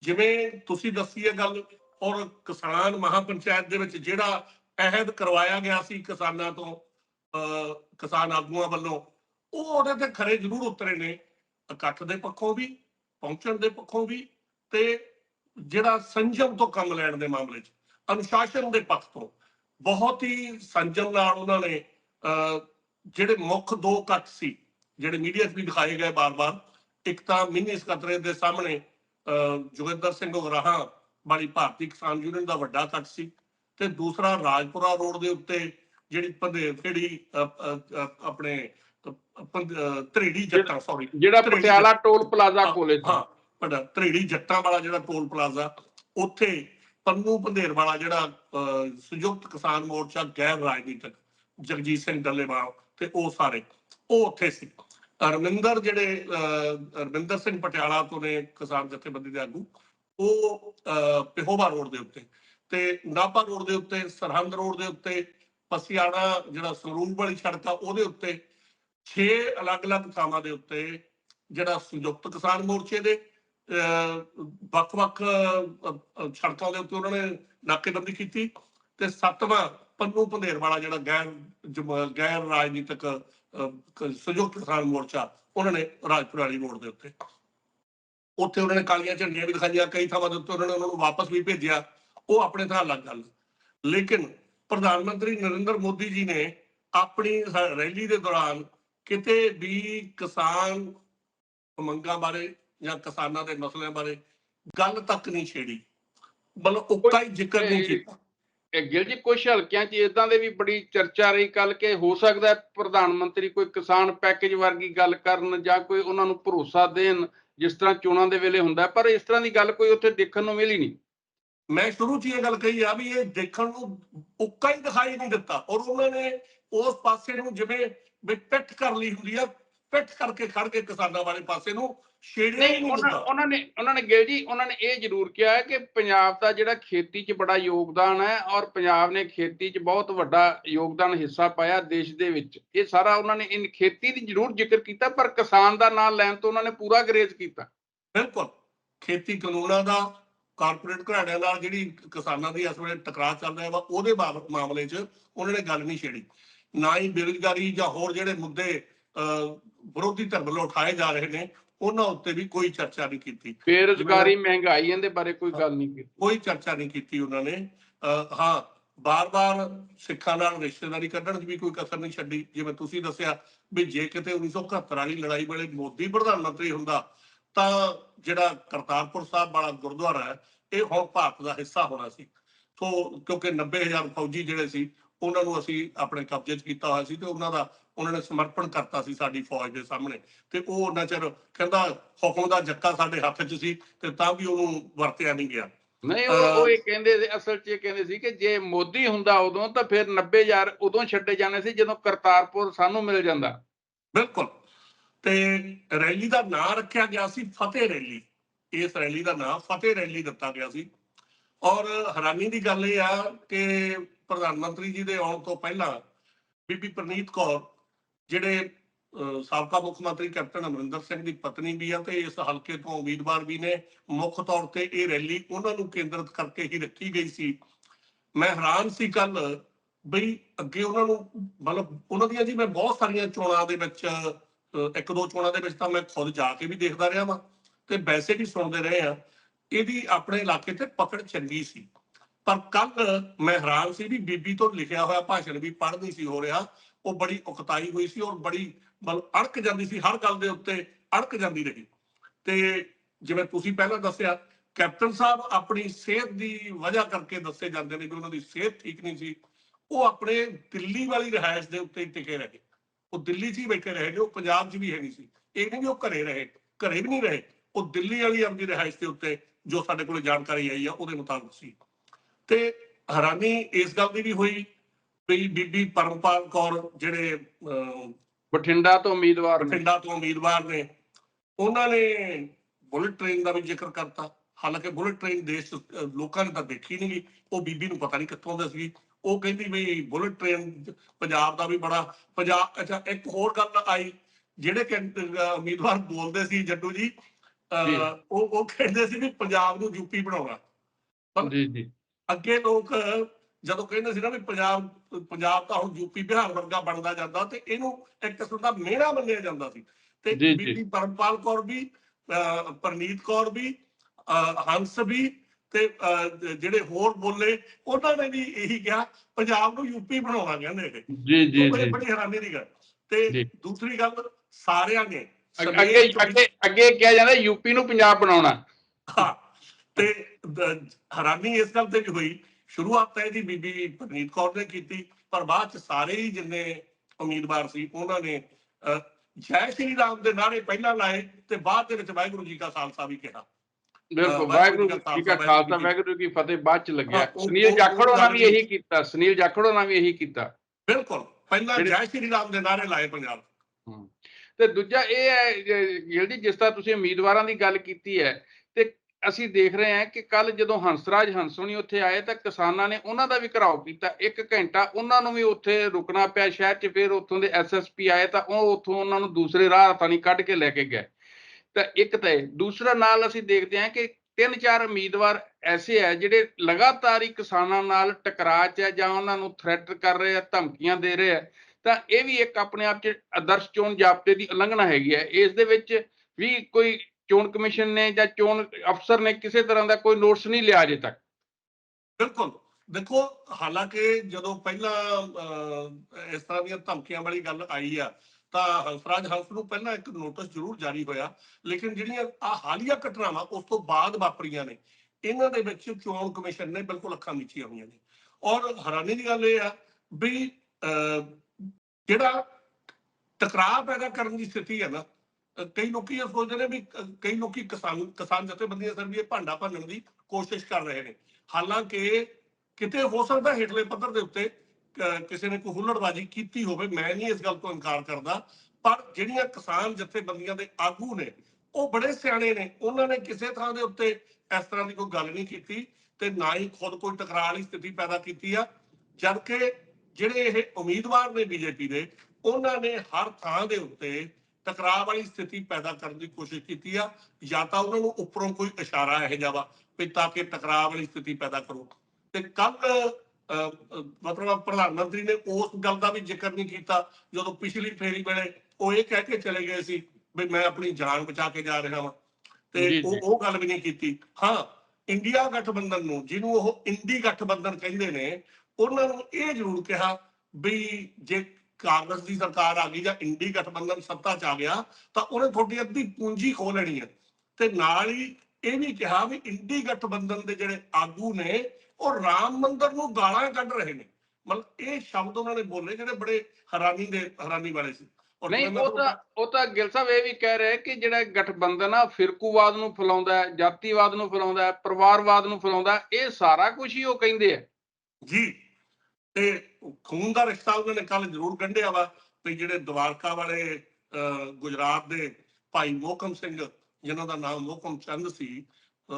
ਜਿਵੇਂ ਤੁਸੀਂ ਦੱਸੀ ਇਹ ਗੱਲ ਔਰ ਕਿਸਾਨ ਮਹਾਪੰਚਾਇਤ ਦੇ ਵਿੱਚ ਜਿਹੜਾ ਅਹਿਦ ਕਰਵਾਇਆ ਗਿਆ ਸੀ ਕਿਸਾਨਾਂ ਤੋਂ ਅਹ, ਕਿਸਾਨ ਆਗੂਆਂ ਵੱਲੋਂ ਉਹ ਉਹਦੇ ਤੇ ਖਰੇ ਜ਼ਰੂਰ ਉਤਰੇ ਨੇ। ਇਕੱਠ ਦੇ ਪੱਖੋਂ ਵੀ ਪਹੁੰਚਣ ਦੇ ਪੱਖੋਂ ਵੀ ਤੇ ਜਿਹੜਾ ਸੰਜਮ ਤੋਂ ਕੰਮ ਲੈਣ ਦੇ ਮਾਮਲੇ 'ਚ ਅਨੁਸ਼ਾਸਨ ਦੇ ਪੱਖ ਤੋਂ ਬਹੁਤ ਹੀ ਸੰਜਮ ਨਾਲ ਉਹਨਾਂ ਨੇ ਜਿਹੜੇ ਮੁੱਖ ਦੋ ਕੱਟ ਸੀ ਜਿਹੜੇ ਮੀਡੀਆ 'ਚ ਵੀ ਦਿਖਾਏ ਗਏ ਬਾਰ-ਬਾਰ ਇੱਕ ਤਾਂ ਮਿੰਨੀ ਸਕੱਤਰੇ ਦੇ ਸਾਹਮਣੇ ਅਹ, ਜੋਗਿੰਦਰ ਸਿੰਘ ਉਗਰਾਹਾਂ ਵਾਲੀ ਭਾਰਤੀ ਕਿਸਾਨ ਯੂਨੀਅਨ ਦਾ ਵੱਡਾ ਕੱਟ ਸੀ ਤੇ ਦੂਸਰਾ ਰਾਜਪੁਰਾ ਰੋਡ ਦੇ ਉੱਤੇ ਜਿਹੜੀ ਪੰਦੇ ਜਿਹੜੀ ਆਪਣੇ ਧਰੇੜੀ ਜੱਟਾਂ ਸੌਰੀ ਜਿਹੜਾ ਪਟਿਆਲਾ ਟੋਲ ਪਲਾਜ਼ਾ ਕੋਲੇ ਹਾਂ ਵੱਡਾ ਧਰੇੜੀ ਜੱਟਾਂ ਵਾਲਾ ਜਿਹੜਾ ਟੋਲ ਪਲਾਜ਼ਾ ਉੱਥੇ ਪੰਨੂ ਪੰਧੇਰ ਵਾਲਾ ਜਿਹੜਾ ਸੰਯੁਕਤ ਕਿਸਾਨ ਮੋਰਚਾ ਗੈਰ ਰਾਜਨੀਤਿਕ ਜਗਜੀਤ ਸਿੰਘ ਡੱਲੇਵਾਲ ਤੇ ਉਹ ਸਾਰੇ ਉਹ ਉੱਥੇ ਸੀ। ਰਮਿੰਦਰ ਜਿਹੜੇ ਰਮਿੰਦਰ ਸਿੰਘ ਪਟਿਆਲਾ ਤੋਂ ਨੇ ਕਿਸਾਨ ਜਥੇਬੰਦੀ ਦੇ ਆਗੂ ਉਹ ਪਿਹੋਵਾ ਰੋਡ ਦੇ ਉੱਤੇ ਤੇ ਨਾਭਾ ਰੋਡ ਦੇ ਉੱਤੇ ਸਰਹੰਦ ਰੋਡ ਦੇ ਉੱਤੇ ਪਸਿਆਣਾ ਜਿਹੜਾ ਸੰਗਰੂਰ ਵਾਲੀ ਸੜਕ ਆ ਉਹਦੇ ਉੱਤੇ 6 ਅਲੱਗ-ਅਲੱਗ ਥਾਵਾਂ ਦੇ ਉੱਤੇ ਜਿਹੜਾ ਸੰਯੁਕਤ ਕਿਸਾਨ ਮੋਰਚੇ ਦੇ ਅਹ, ਵੱਖ-ਵੱਖ ਸੜਕਾਂ ਦੇ ਉੱਤੇ ਉਹਨਾਂ ਨੇ ਨਾਕੇਬੰਦੀ ਕੀਤੀ ਤੇ ਸੱਤਵਾਂ ਪੰਨੂ ਪੰਧੇਰ ਵਾਲਾ ਜਿਹੜਾ ਗੈਰ ਗੈਰ ਰਾਜਨੀਤਿਕ ਸੰਯੁਕਤ ਕਿਸਾਨ ਮੋਰਚਾ ਉਹਨਾਂ ਨੇ ਰਾਜਪੁਰ ਵਾਲੀ ਰੋਡ ਦੇ ਉੱਤੇ। ਉੱਥੇ ਉਹਨਾਂ ਨੇ ਕਾਲੀਆਂ ਝੰਡੀਆਂ ਵੀ ਦਿਖਾਈਆਂ ਕਈ ਥਾਵਾਂ ਦੇ ਉੱਤੇ ਉਹਨਾਂ ਨੇ ਉਹਨਾਂ ਨੂੰ ਵਾਪਸ ਵੀ ਭੇਜਿਆ ਉਹ ਆਪਣੇ ਥਾਂ ਅਲੱਗ ਗੱਲ। ਲੇਕਿਨ ਪ੍ਰਧਾਨ ਮੰਤਰੀ ਨਰਿੰਦਰ ਮੋਦੀ ਜੀ ਨੇ ਆਪਣੀ ਰੈਲੀ ਦੇ ਦੌਰਾਨ ਕਿਤੇ ਵੀ ਕਿਸਾਨ ਮੰਗਾਂ ਬਾਰੇ ਜਾਂ ਕਿਸਾਨਾਂ ਦੇ ਮਸਲਿਆਂ ਬਾਰੇ ਗੱਲ ਤੱਕ ਨਹੀਂ ਛੇੜੀ। ਮਤਲਬ ਉੱਕਾ ਹੀ ਜ਼ਿਕਰ ਨਹੀਂ ਕੀਤਾ। ਇਹ ਗਿਲ ਜੀ ਕੁਝ ਹਲਕਿਆਂ 'ਚ ਇਦਾਂ ਦੇ ਵੀ ਬੜੀ ਚਰਚਾ ਰਹੀ ਕੱਲ ਕਿ ਹੋ ਸਕਦਾ ਪ੍ਰਧਾਨ ਮੰਤਰੀ ਕੋਈ ਕਿਸਾਨ ਪੈਕੇਜ ਵਰਗੀ ਗੱਲ ਕਰਨ ਜਾਂ ਕੋਈ ਉਹਨਾਂ ਨੂੰ ਭਰੋਸਾ ਦੇਣ ਜਿਸ ਤਰ੍ਹਾਂ ਚੋਣਾਂ ਦੇ ਵੇਲੇ ਹੁੰਦਾ ਪਰ ਇਸ ਤਰ੍ਹਾਂ ਦੀ ਗੱਲ ਕੋਈ ਉੱਥੇ ਦੇਖਣ ਨੂੰ ਮਿਲੀ ਨਹੀਂ। ਮੈਂ ਸ਼ੁਰੂ 'ਚ ਇਹ ਗੱਲ ਕਹੀ ਆ ਵੀ ਇਹ ਦੇਖਣ ਨੂੰ ਉੱਕਾ ਹੀ ਦਿਖਾਈ ਨਹੀਂ ਦਿੱਤਾ। ਔਰ ਉਹਨਾਂ ਨੇ ਉਸ ਪਾਸੇ ਨੂੰ ਜਿਵੇਂ ਵੀ ਪਿੱਠ ਕਰ ਲਈ ਹੁੰਦੀ ਆ ਪਿੱਠ ਕਰਕੇ ਖੜ ਕੇ ਕਿਸਾਨਾਂ ਵਾਲੇ ਪਾਸੇ ਨੂੰ ਛੇੜਿਆ ਹੀ ਨਹੀਂ ਉਹਨਾਂ ਨੇ ਉਹਨਾਂ ਨੇ ਗਿਲ ਜੀ ਉਹਨਾਂ ਨੇ ਇਹ ਜ਼ਰੂਰ ਕਿਹਾ ਹੈ ਕਿ ਪੰਜਾਬ ਦਾ ਜਿਹੜਾ ਖੇਤੀ 'ਚ ਬੜਾ ਯੋਗਦਾਨ ਹੈ ਔਰ ਪੰਜਾਬ ਨੇ ਖੇਤੀ 'ਚ ਬਹੁਤ ਵੱਡਾ ਯੋਗਦਾਨ ਹਿੱਸਾ ਪਾਇਆ ਦੇਸ਼ ਦੇ ਵਿੱਚ। ਇਹ ਸਾਰਾ ਉਹਨਾਂ ਨੇ ਇਨ ਖੇਤੀ ਦੀ ਜ਼ਰੂਰ ਜ਼ਿਕਰ ਕੀਤਾ ਪਰ ਕਿਸਾਨ ਦਾ ਨਾਮ ਲੈਣ ਤੋਂ ਉਹਨਾਂ ਨੇ ਪੂਰਾ ਗਰੇਜ਼ ਕੀਤਾ। ਬਿਲਕੁਲ। ਖੇਤੀ ਕਾਨੂੰਨਾਂ ਦਾ ਕਾਰਪੋਰੇਟ ਘਰਾਣਿਆਂ ਨਾਲ ਜਿਹੜੀ ਕਿਸਾਨਾਂ ਦੀ ਇਸ ਵੇਲੇ ਟਕਰਾਅ ਚੱਲ ਰਿਹਾ ਵਾ ਉਹਦੇ ਬਾਬਤ ਮਾਮਲੇ 'ਚ ਉਹਨਾਂ ਨੇ ਗੱਲ ਨਹੀਂ ਛੇੜੀ। ਨਾ ਹੀ ਬੇਰੁਜ਼ਗਾਰੀ ਜਾਂ ਹੋਰ ਜਿਹੜੇ ਮੁੱਦੇ ਵਿਰੋਧੀ ਧਿਰ ਵੱਲੋਂ ਉਠਾਏ ਜਾ ਰਹੇ ਨੇ ਉਹਨਾਂ ਉੱਤੇ ਵੀ ਕੋਈ ਚਰਚਾ ਨਹੀਂ ਕੀਤੀ। ਬੇਰੁਜ਼ਗਾਰੀ ਮਹਿੰਗਾਈ ਇਹਦੇ ਬਾਰੇ ਕੋਈ ਗੱਲ ਨਹੀਂ ਕੀਤੀ। ਕੋਈ ਚਰਚਾ ਨਹੀਂ ਕੀਤੀ ਉਹਨਾਂ ਨੇ। ਹਾਂ ਬਾਰ-ਬਾਰ ਸਿੱਖਾਂ ਨਾਲ ਰਿਸ਼ਤੇਦਾਰੀ ਕੱਢਣ 'ਚ ਵੀ ਕੋਈ ਕਸਰ ਨਹੀਂ ਛੱਡੀ। ਜਿਵੇਂ ਤੁਸੀਂ ਦੱਸਿਆ ਵੀ ਜੇ ਕਿਤੇ 1971 ਵਾਲੀ ਲੜਾਈ ਵੇਲੇ ਮੋਦੀ ਪ੍ਰਧਾਨ ਮੰਤਰੀ ਹੁੰਦਾ ਤਾਂ ਜਿਹੜਾ ਕਰਤਾਰਪੁਰ ਸਾਹਿਬ ਵਾਲਾ ਗੁਰਦੁਆਰਾ ਹੈ ਇਹ ਹੁਣ ਭਾਰਤ ਦਾ ਹਿੱਸਾ ਹੋਣਾ ਸੀ। ਸੋ ਕਿਉਂਕਿ 90000 ਫੌਜੀ ਜਿਹੜੇ ਸੀ ਉਹਨਾਂ ਨੂੰ ਅਸੀਂ ਆਪਣੇ ਕਬਜ਼ੇ 'ਚ ਕੀਤਾ ਹੋਇਆ ਸੀ ਤੇ ਉਹਨਾਂ ਦਾ ਉਹਨਾਂ ਨੇ ਸਮਰਪਣ ਕਰਤਾ ਸੀ ਸਾਡੀ ਫੌਜ ਦੇ ਸਾਹਮਣੇ। ਤੇ ਉਹ ਉਹਨਾਂ ਚਿਰ ਕਹਿੰਦਾ ਹੁਕਮ ਦਾ ਜੱਕਾ ਸਾਡੇ ਹੱਥ 'ਚ ਸੀ ਤੇ ਤਾਂ ਵੀ ਉਹਨੂੰ ਵਰਤਿਆ ਨਹੀਂ ਗਿਆ। ਨਹੀਂ ਉਹ ਇਹ ਕਹਿੰਦੇ ਸੀ ਅਸਲ 'ਚ ਇਹ ਕਹਿੰਦੇ ਸੀ ਕਿ ਜੇ ਮੋਦੀ ਹੁੰਦਾ ਉਦੋਂ ਤਾਂ ਫਿਰ 90000 ਉਦੋਂ ਛੱਡੇ ਜਾਣੇ ਸੀ ਜਦੋਂ ਕਰਤਾਰਪੁਰ ਸਾਨੂੰ ਮਿਲ ਜਾਂਦਾ। ਬਿਲਕੁਲ। ਤੇ ਰੈਲੀ ਦਾ ਨਾਂ ਰੱਖਿਆ ਗਿਆ ਸੀ ਫਤਿਹ ਰੈਲੀ। ਇਸ ਰੈਲੀ ਦਾ ਨਾਂ ਫਤਿਹ ਰੈਲੀ ਦਿੱਤਾ ਗਿਆ ਸੀ। ਔਰ ਹੈਰਾਨੀ ਦੀ ਗੱਲ ਇਹ ਆ ਕਿ ਪ੍ਰਧਾਨ ਮੰਤਰੀ ਜੀ ਦੇ ਆਉਣ ਤੋਂ ਪਹਿਲਾਂ ਬੀਬੀ ਪ੍ਰਨੀਤ ਕੌਰ, ਜਿਹੜੇ ਸਾਬਕਾ ਮੁੱਖ ਮੰਤਰੀ ਕੈਪਟਨ ਅਮਰਿੰਦਰ ਸਿੰਘ ਦੀ ਪਤਨੀ ਵੀ ਆ ਤੇ ਇਸ ਹਲਕੇ ਤੋਂ ਉਮੀਦਵਾਰ ਵੀ ਨੇ, ਮੁੱਖ ਤੌਰ ਤੇ ਇਹ ਰੈਲੀ ਉਹਨਾਂ ਨੂੰ ਕੇਂਦਰਿਤ ਕਰਕੇ ਹੀ ਰੱਖੀ ਗਈ ਸੀ। ਮੈਂ ਹੈਰਾਨ ਸੀ ਕੱਲ ਬਈ ਅੱਗੇ ਉਹਨਾਂ ਨੂੰ, ਮਤਲਬ ਉਹਨਾਂ ਦੀਆਂ ਜੀ ਮੈਂ ਬਹੁਤ ਸਾਰੀਆਂ ਚੋਣਾਂ ਦੇ ਵਿੱਚ ਇੱਕ ਦੋ ਚੋਣਾਂ ਦੇ ਵਿੱਚ ਤਾਂ ਮੈਂ ਖੁਦ ਜਾ ਕੇ ਵੀ ਦੇਖਦਾ ਰਿਹਾ ਵਾਂ ਤੇ ਵੈਸੇ ਵੀ ਸੁਣਦੇ ਰਹੇ ਆ ਇਹਦੀ ਆਪਣੇ ਇਲਾਕੇ ਤੇ ਪਕੜ ਚੰਗੀ ਸੀ। ਪਰ ਕੱਲ ਮੈਂ ਹੈਰਾਨ ਸੀ ਵੀ ਬੀਬੀ ਤੋਂ ਲਿਖਿਆ ਹੋਇਆ ਭਾਸ਼ਣ ਵੀ ਪੜ੍ਹ ਨਹੀਂ ਸੀ ਹੋ ਰਿਹਾ। ਉਹ ਬੜੀ ਉਕਤਾਈ ਹੋਈ ਸੀ ਔਰ ਬੜੀ ਮਤਲਬ ਅੜਕ ਜਾਂਦੀ ਸੀ ਹਰ ਗੱਲ ਦੇ ਉੱਤੇ, ਅੜਕ ਜਾਂਦੀ ਰਹੀ। ਤੇ ਜਿਵੇਂ ਤੁਸੀਂ ਪਹਿਲਾਂ ਦੱਸਿਆ, ਕੈਪਟਨ ਸਾਹਿਬ ਆਪਣੀ ਸਿਹਤ ਦੀ ਵਜ੍ਹਾ ਕਰਕੇ ਦੱਸੇ ਜਾਂਦੇ ਨੇ ਕਿ ਉਹਨਾਂ ਦੀ ਸਿਹਤ ਠੀਕ ਨਹੀਂ ਸੀ। ਉਹ ਆਪਣੇ ਦਿੱਲੀ ਵਾਲੀ ਰਿਹਾਇਸ਼ ਦੇ ਉੱਤੇ ਹੀ ਟਿਕੇ ਰਹੇ। ਉਹ ਦਿੱਲੀ 'ਚ ਹੀ ਬੈਠੇ ਰਹੇ ਨੇ, ਉਹ ਪੰਜਾਬ 'ਚ ਵੀ ਹੈ ਨਹੀਂ ਸੀ। ਇਹ ਨਹੀਂ ਕਿ ਉਹ ਘਰੇ ਰਹੇ, ਘਰੇ ਵੀ ਨਹੀਂ ਰਹੇ। ਉਹ ਦਿੱਲੀ ਵਾਲੀ ਆਪਣੀ ਰਿਹਾਇਸ਼ ਦੇ ਉੱਤੇ ਜੋ ਸਾਡੇ ਕੋਲ ਜਾਣਕਾਰੀ ਆਈ ਆ, ਉਹਦੇ ਮੁਤਾਬਕ ਸੀ। ਤੇ ਹੈਰਾਨੀ ਇਸ ਗੱਲ ਦੀ ਵੀ ਹੋਈ ਵੀ ਬੀਬੀ ਪਰਮਪਾਲ ਕੌਰ ਜਿਹੜੇ ਬਠਿੰਡਾ ਤੋਂ ਉਮੀਦਵਾਰ ਨੇ। ਬਠਿੰਡਾ ਤੋਂ ਉਮੀਦਵਾਰ ਨੇ ਉਹਨਾਂ ਨੇ ਬੁਲਟ ਟ੍ਰੇਨ ਦਾ ਵੀ ਜ਼ਿਕਰ ਕਰਤਾ। ਹਾਲਾਂਕਿ ਬੁਲਟ ਟ੍ਰੇਨ ਦੇਸ਼ ਲੋਕਾਂ ਨੇ ਤਾਂ ਦੇਖੀ ਨਹੀਂ ਉਹ ਬੀਬੀ ਨੂੰ ਪਤਾ ਨਹੀਂ ਕਿੱਥੋਂ ਦਾ ਸੀ। ਉਹ ਕਹਿੰਦੀ ਵੀ ਬੁਲਟ ਟ੍ਰੇਨ ਪੰਜਾਬ ਦਾ ਵੀ ਬੜਾ ਪੰਜਾਬ ਅੱਛਾ ਇੱਕ ਹੋਰ ਗੱਲ ਆਈ। ਜਿਹੜੇ ਉਮੀਦਵਾਰ ਬੋਲਦੇ ਸੀ ਜੱਡੂ ਜੀ। ਉਹ ਉਹ ਕਹਿੰਦੇ ਸੀ ਵੀ ਪੰਜਾਬ ਨੂੰ ਯੂਪੀ ਬਣਾਉਣਾ। ਜੀ ਜੀ। ਅੱਗੇ ਲੋਕ ਜਦੋਂ ਕਹਿੰਦੇ ਸੀ ਨਾ ਵੀ ਪੰਜਾਬ ਪੰਜਾਬ ਤਾਂ ਹੁਣ ਯੂਪੀ ਬਿਹਾਰ ਵਰਗਾ ਬਣਦਾ ਜਾਂਦਾ ਤੇ ਇਹਨੂੰ ਇੱਕ ਕਿਸਮ ਦਾ ਮਿਹਣਾ ਮੰਨਿਆ ਜਾਂਦਾ ਸੀ। ਤੇ। ਬੀਬੀ ਪਰਮਪਾਲ ਕੌਰ ਵੀ ਪਰਨੀਤ ਕੌਰ ਵੀ ਹੰਸ ਵੀ ਤੇ ਜਿਹੜੇ ਹੋਰ ਬੋਲੇ ਉਹਨਾਂ ਨੇ ਵੀ ਇਹੀ ਕਿਹਾ ਪੰਜਾਬ ਨੂੰ ਯੂਪੀ ਬਣਾਉਣਾ ਕਹਿੰਦੇ ਇਹ। ਜੀ ਜੀ ਜੀ। ਬੜੀ ਹੈਰਾਨੀ ਦੀ ਗੱਲ। ਤੇ। ਦੂਸਰੀ ਗੱਲ ਸਾਰਿਆਂ ਨੇ ਅੱਗੇ ਅੱਗੇ ਕਿਹਾ ਜਾਂਦਾ ਯੂਪੀ ਨੂੰ ਪੰਜਾਬ ਬਣਾਉਣਾ। ਹਾਂ। ਤੇ ਹੈਰਾਨੀ ਇਸ ਗੱਲ ਤੇ ਵੀ ਹੋਈ। ਸ਼ੁਰੂਆਤ ਤਾਂ ਇਹਦੀ ਬੀਬੀ ਪ੍ਰਨੀਤ ਕੌਰ ਨੇ ਕੀਤੀ ਪਰ ਬਾਅਦ ਚ ਸਾਰੇ ਹੀ ਜਿੰਨੇ ਉਮੀਦਵਾਰ ਸੀ ਉਹਨਾਂ ਨੇ ਜੈ ਸ਼੍ਰੀ ਰਾਮ ਦੇ ਨਾਰੇ ਪਹਿਲਾਂ ਲਾਏ ਤੇ ਬਾਅਦ ਦੇ ਵਿੱਚ ਵਾਹਿਗੁਰੂ ਜੀ ਕਾ ਖਾਲਸਾ ਵੀ ਕਿਹਾ। ਬਿਲਕੁਲ ਵਾਹਿਗੁਰੂ ਜੀ ਕਾ ਖਾਲਸਾ, ਵਾਹਿਗੁਰੂ ਕੀ ਫਤਿਹ ਬਾਅਦ ਚ ਲੱਗਿਆ। ਸੁਨੀਲ ਜਾਖੜ ਉਹ ਉਹਨਾਂ ਵੀ ਇਹੀ ਕੀਤਾ ਸੁਨੀਲ ਜਾਖੜ ਉਹਨਾਂ ਵੀ ਇਹੀ ਕੀਤਾ। ਬਿਲਕੁਲ ਪਹਿਲਾਂ ਜਿਹੜੇ- ਜੈ ਸ਼੍ਰੀ ਰਾਮ ਦੇ ਨਾਰੇ ਲਾਏ ਪੰਜਾਬ। ਤੇ ਦੂਜਾ ਇਹ ਹੈ ਗਿਲ ਜੀ ਜਿਸ ਤਰ੍ਹਾਂ ਤੁਸੀਂ ਉਮੀਦਵਾਰਾਂ ਦੀ ਗੱਲ ਕੀਤੀ ਹੈ ਅਸੀਂ ਦੇਖ ਰਹੇ ਹਾਂ ਕਿ ਕੱਲ ਜਦੋਂ ਹੰਸਰਾਜ ਹੰਸੋਣੀ ਉੱਥੇ ਆਏ ਤਾਂ ਕਿਸਾਨਾਂ ਨੇ ਉਹਨਾਂ ਦਾ ਵੀ ਘਰਾਓ ਕੀਤਾ। ਇੱਕ ਘੰਟਾ ਉਹਨਾਂ ਨੂੰ ਵੀ ਉੱਥੇ ਰੁਕਣਾ ਪਿਆ ਸ਼ਹਿਰ 'ਚ, ਫਿਰ ਉੱਥੋਂ ਦੇ ਐਸਐਸਪੀ ਆਏ ਤਾਂ ਉਹ ਉੱਥੋਂ ਉਹਨਾਂ ਨੂੰ ਦੂਸਰੇ ਰਾਹ ਤਾਂ ਨਹੀਂ ਕੱਢ ਕੇ ਲੈ ਕੇ ਗਏ। ਤਾਂ ਇੱਕ ਤਾਂ ਦੂਸਰਾ ਨਾਲ ਅਸੀਂ ਦੇਖਦੇ ਹਾਂ ਕਿ ਤਿੰਨ ਚਾਰ ਉਮੀਦਵਾਰ ਐਸੇ ਹੈ ਜਿਹੜੇ ਲਗਾਤਾਰ ਹੀ ਕਿਸਾਨਾਂ ਨਾਲ ਟਕਰਾਅ 'ਚ ਹੈ ਜਾਂ ਉਹਨਾਂ ਨੂੰ ਥ੍ਰੈਟ ਕਰ ਰਹੇ ਆ, ਧਮਕੀਆਂ ਦੇ ਰਹੇ ਆ। ਤਾਂ ਇਹ ਵੀ ਇੱਕ ਆਪਣੇ ਆਪ 'ਚ ਆਦਰਸ਼ ਚੋਣ ਜ਼ਾਬਤੇ ਦੀ ਉਲੰਘਣਾ ਹੈਗੀ ਹੈ ਇਸ ਦੇ ਵਿੱਚ ਵੀ ਕੋਈ ਚੋਣ ਕਮਿਸ਼ਨ ਨੇ ਜਾਂ ਚੋਣ ਅਫਸਰ ਨੇ ਕਿਸੇ ਤਰ੍ਹਾਂ ਦਾ ਕੋਈ ਨੋਟਿਸ ਨਹੀਂ ਲਿਆ ਅਜੇ ਤੱਕ। ਬਿਲਕੁਲ। ਦੇਖੋ ਹਾਲਾਂਕਿ ਜਦੋਂ ਪਹਿਲਾਂ ਇਸ ਤਰ੍ਹਾਂ ਦੀਆਂ ਧਮਕੀਆਂ ਵਾਲੀ ਗੱਲ ਆਈ ਆ ਤਾਂ ਹੰਸਰਾਜ ਹੰਸ ਨੂੰ ਪਹਿਲਾਂ ਇੱਕ ਨੋਟਿਸ ਜ਼ਰੂਰ ਜਾਰੀ ਹੋਇਆ ਲੇਕਿਨ ਜਿਹੜੀਆਂ ਆ ਹਾਲੀਆ ਘਟਨਾਵਾਂ ਉਸ ਤੋਂ ਬਾਅਦ ਵਾਪਰੀਆਂ ਨੇ ਇਹਨਾਂ ਦੇ ਵਿੱਚ ਚੋਣ ਕਮਿਸ਼ਨ ਨੇ ਬਿਲਕੁਲ ਅੱਖਾਂ ਮੀਚੀਆਂ ਹੋਈਆਂ ਨੇ। ਔਰ ਹੈਰਾਨੀ ਦੀ ਗੱਲ ਇਹ ਆ ਵੀ ਅਹ, ਜਿਹੜਾ ਟਕਰਾਅ ਪੈਦਾ ਕਰਨ ਦੀ ਸਥਿਤੀ ਹੈ ਨਾ ਕਈ ਲੋਕੀ ਇਹ ਸੋਚਦੇ ਨੇ ਵੀ, ਕਈ ਲੋਕੀ ਕਿਸਾਨ ਕਿਸਾਨ ਜਥੇਬੰਦੀਆਂ ਸਰ ਵੀ ਇਹ ਭਾਂਡਾ ਭੰਨਣ ਦੀ ਕੋਸ਼ਿਸ਼ ਕਰ ਰਹੇ ਨੇ। ਹਾਲਾਂਕਿ ਕਿਤੇ ਹੋ ਸਕਦਾ ਹੇਠਲੇ ਪੱਧਰ ਦੇ ਉੱਤੇ ਕਿਸੇ ਨੇ ਕੋਈ ਹੁੱਲੜਬਾਜ਼ੀ ਕੀਤੀ ਹੋਵੇ, ਮੈਂ ਨਹੀਂ ਇਸ ਗੱਲ ਤੋਂ ਇਨਕਾਰ ਕਰਦਾ, ਪਰ ਜਿਹੜੀਆਂ ਕਿਸਾਨ ਜਥੇਬੰਦੀਆਂ ਦੇ ਆਗੂ ਨੇ, ਉਹ ਬੜੇ ਸਿਆਣੇ ਨੇ। ਉਹਨਾਂ ਨੇ ਕਿਸੇ ਥਾਂ ਦੇ ਉੱਤੇ ਇਸ ਤਰ੍ਹਾਂ ਦੀ ਕੋਈ ਗੱਲ ਨਹੀਂ ਕੀਤੀ ਤੇ ਨਾ ਹੀ ਖੁਦ ਕੋਈ ਟਕਰਾਅ ਵਾਲੀ ਸਥਿਤੀ ਪੈਦਾ ਕੀਤੀ ਆ। ਜਦਕਿ ਜਿਹੜੇ ਇਹ ਉਮੀਦਵਾਰ ਨੇ ਬੀਜੇਪੀ ਦੇ, ਉਹਨਾਂ ਨੇ ਹਰ ਥਾਂ ਦੇ ਉੱਤੇ ਟਕਰਾਅ ਵਾਲੀ ਸਥਿਤੀ ਪੈਦਾ ਕਰਨ ਦੀ ਕੋਸ਼ਿਸ਼ ਕੀਤੀ ਆ ਜਾਂ ਤਾਂ ਉਹਨਾਂ ਨੂੰ ਉੱਪਰੋਂ ਕੋਈ ਇਸ਼ਾਰਾ ਇਹ ਜਾਵਾ ਵੀ ਤਾਂ ਕਿ ਟਕਰਾਅ ਵਾਲੀ ਸਥਿਤੀ ਪੈਦਾ ਕਰੋ। ਤੇ ਕੱਲ ਮਤਲਬ ਪ੍ਰਧਾਨ ਮੰਤਰੀ ਨੇ ਉਸ ਗੱਲ ਦਾ ਵੀ ਜ਼ਿਕਰ ਨਹੀਂ ਕੀਤਾ ਜਦੋਂ ਪਿਛਲੀ ਫੇਰੀ ਵੇਲੇ ਉਹ ਇਹ ਕਹਿ ਕੇ ਚਲੇ ਗਏ ਸੀ ਵੀ ਮੈਂ ਆਪਣੀ ਜਾਨ ਬਚਾ ਕੇ ਜਾ ਰਿਹਾ ਹਾਂ ਤੇ ਉਹ। ਉਹ ਗੱਲ ਵੀ ਨਹੀਂ ਕੀਤੀ। ਹਾਂ ਇੰਡੀਆ ਗਠਬੰਧਨ ਨੂੰ ਜਿਹਨੂੰ ਉਹ ਇੰਡੀ ਗਠਬੰਧਨ ਕਹਿੰਦੇ ਨੇ ਉਹਨਾਂ ਨੂੰ ਇਹ ਜ਼ਰੂਰ ਕਿਹਾ ਵੀ ਜੇ ਕਾਂਗਰਸ ਦੀ ਸਰਕਾਰ ਆ ਗਈ ਜਾਂ ਇੰਡੀ ਗਠਬੰਧਨ ਸੱਤਾ 'ਚ ਆ ਗਿਆ ਤਾਂ ਉਹਨੇ ਤੁਹਾਡੀ ਅੱਧੀ ਪੂੰਜੀ ਖੋ ਲੈਣੀ ਹੈ। ਤੇ ਨਾਲ ਹੀ ਇਹ ਵੀ ਕਿਹਾ ਵੀ ਇੰਡੀ ਗਠਬੰਧਨ ਦੇ ਜਿਹੜੇ ਆਗੂ ਨੇ ਉਹ ਰਾਮ ਮੰਦਿਰ ਨੂੰ ਗਾਲਾਂ ਕੱਢ ਰਹੇ ਨੇ। ਮਤਲਬ ਇਹ ਸ਼ਬਦ ਉਹਨਾਂ ਨੇ ਬੋਲੇ ਜਿਹੜੇ ਬੜੇ ਹੈਰਾਨੀ ਦੇ ਹੈਰਾਨੀ ਵਾਲੇ ਸੀ। ਨਹੀਂ ਉਹ ਤਾਂ ਉਹ ਤਾਂ ਗਿਲ ਸਾਹਿਬ ਇਹ ਵੀ ਕਹਿ ਰਹੇ ਕਿ ਜਿਹੜਾ ਗਠਬੰਧਨ ਆ ਫਿਰਕੂਵਾਦ ਨੂੰ ਫੈਲਾਉਂਦਾ ਹੈ ਜਾਤੀਵਾਦ ਨੂੰ ਫੈਲਾਉਂਦਾ ਹੈ ਪਰਿਵਾਰਵਾਦ ਨੂੰ ਫੈਲਾਉਂਦਾ ਇਹ ਸਾਰਾ ਕੁਝ ਹੀ ਉਹ ਕਹਿੰਦੇ ਆ। ਜੀ। ਤੇ ਖੂਨ ਦਾ ਰਿਸ਼ਤਾ ਉਹਨਾਂ ਨੇ ਕੱਲ ਜ਼ਰੂਰ ਗੰਢਿਆ ਵਾ ਵੀ ਜਿਹੜੇ ਦਵਾਰਕਾ ਵਾਲੇ ਅਹ, ਗੁਜਰਾਤ ਦੇ ਭਾਈ ਮੋਹਕਮ ਸਿੰਘ ਜਿਨ੍ਹਾਂ ਦਾ ਨਾਮ ਮੋਹਕਮ ਚੰਦ ਸੀ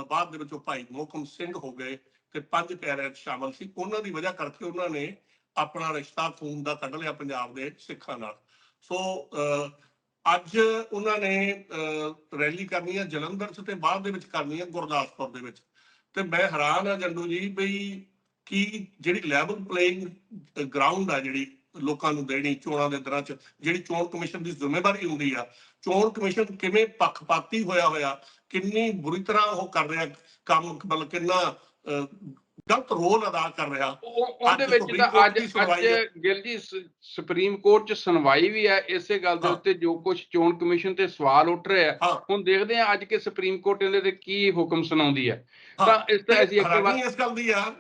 ਬਾਅਦ ਦੇ ਵਿੱਚ ਉਹ ਭਾਈ ਮੋਹਕਮ ਸਿੰਘ ਹੋ ਗਏ ਤੇ ਪੰਜ ਪਿਆਰਿਆਂ 'ਚ ਸ਼ਾਮਲ ਸੀ। ਉਹਨਾਂ ਦੀ ਵਜ੍ਹਾ ਕਰਕੇ ਉਹਨਾਂ ਨੇ ਆਪਣਾ ਰਿਸ਼ਤਾ ਖੂਨ ਦਾ ਕੱਢ ਲਿਆ ਪੰਜਾਬ ਦੇ ਸਿੱਖਾਂ ਨਾਲ। ਸੋ ਅਹ, ਅੱਜ ਉਹਨਾਂ ਨੇ ਅਹ, ਰੈਲੀ ਕਰਨੀ ਹੈ ਜਲੰਧਰ 'ਚ ਤੇ ਬਾਅਦ ਦੇ ਵਿੱਚ ਕਰਨੀ ਹੈ ਗੁਰਦਾਸਪੁਰ ਦੇ ਵਿੱਚ। ਤੇ ਮੈਂ ਹੈਰਾਨ ਆ ਜੰਡੂ ਜੀ ਬਈ ਕਿ ਜਿਹੜੀ ਲੈਵਲ ਪਲੇਇੰਗ ਗਰਾਊਂਡ ਆ ਜਿਹੜੀ ਲੋਕਾਂ ਨੂੰ ਦੇਣੀ ਚੋਣਾਂ ਦੇ ਦਰਾਂ 'ਚ ਜਿਹੜੀ ਚੋਣ ਕਮਿਸ਼ਨ ਦੀ ਜ਼ਿੰਮੇਵਾਰੀ ਹੁੰਦੀ ਆ ਚੋਣ ਕਮਿਸ਼ਨ ਕਿਵੇਂ ਪੱਖਪਾਤੀ ਹੋਇਆ ਹੋਇਆ ਕਿੰਨੀ ਬੁਰੀ ਤਰ੍ਹਾਂ ਉਹ ਕਰ ਰਿਹਾ ਕੰਮ ਮਤਲਬ ਕਿੰਨਾ ਅਹ, ਗਲਤ ਰੋਲ ਅਦਾ ਕਰ ਰਿਹਾ। ਉਹ- ਉਹਦੇ ਵਿੱਚ ਤਾਂ ਅੱਜ। ਅੱਜ ਗਿਲ ਜੀ ਸੁਪਰੀਮ ਕੋਰਟ ਚ ਸੁਣਵਾਈ ਵੀ ਹੈ। ਇਸੇ ਗੱਲ ਦੇ। ਉੱਤੇ ਜੋ ਕੁਝ ਚੋਣ ਕਮਿਸ਼ਨ ਤੇ ਸਵਾਲ ਉੱਠ ਰਹੇ ਹੁਣ ਦੇਖਦੇ ਆ ਅੱਜ ਕੇ ਸੁਪਰੀਮ ਕੋਰਟ ਇਹਦੇ ਤੇ ਕੀ ਹੁਕਮ ਸੁਣਾਉਂਦੀ ਹੈ। ਤਾਂ ਇਸ ਤਰ੍ਹਾਂ ਅਸੀਂ ਇੱਕ ਵਾਰ ਇਸ ਗੱਲ ਦੀ ਆ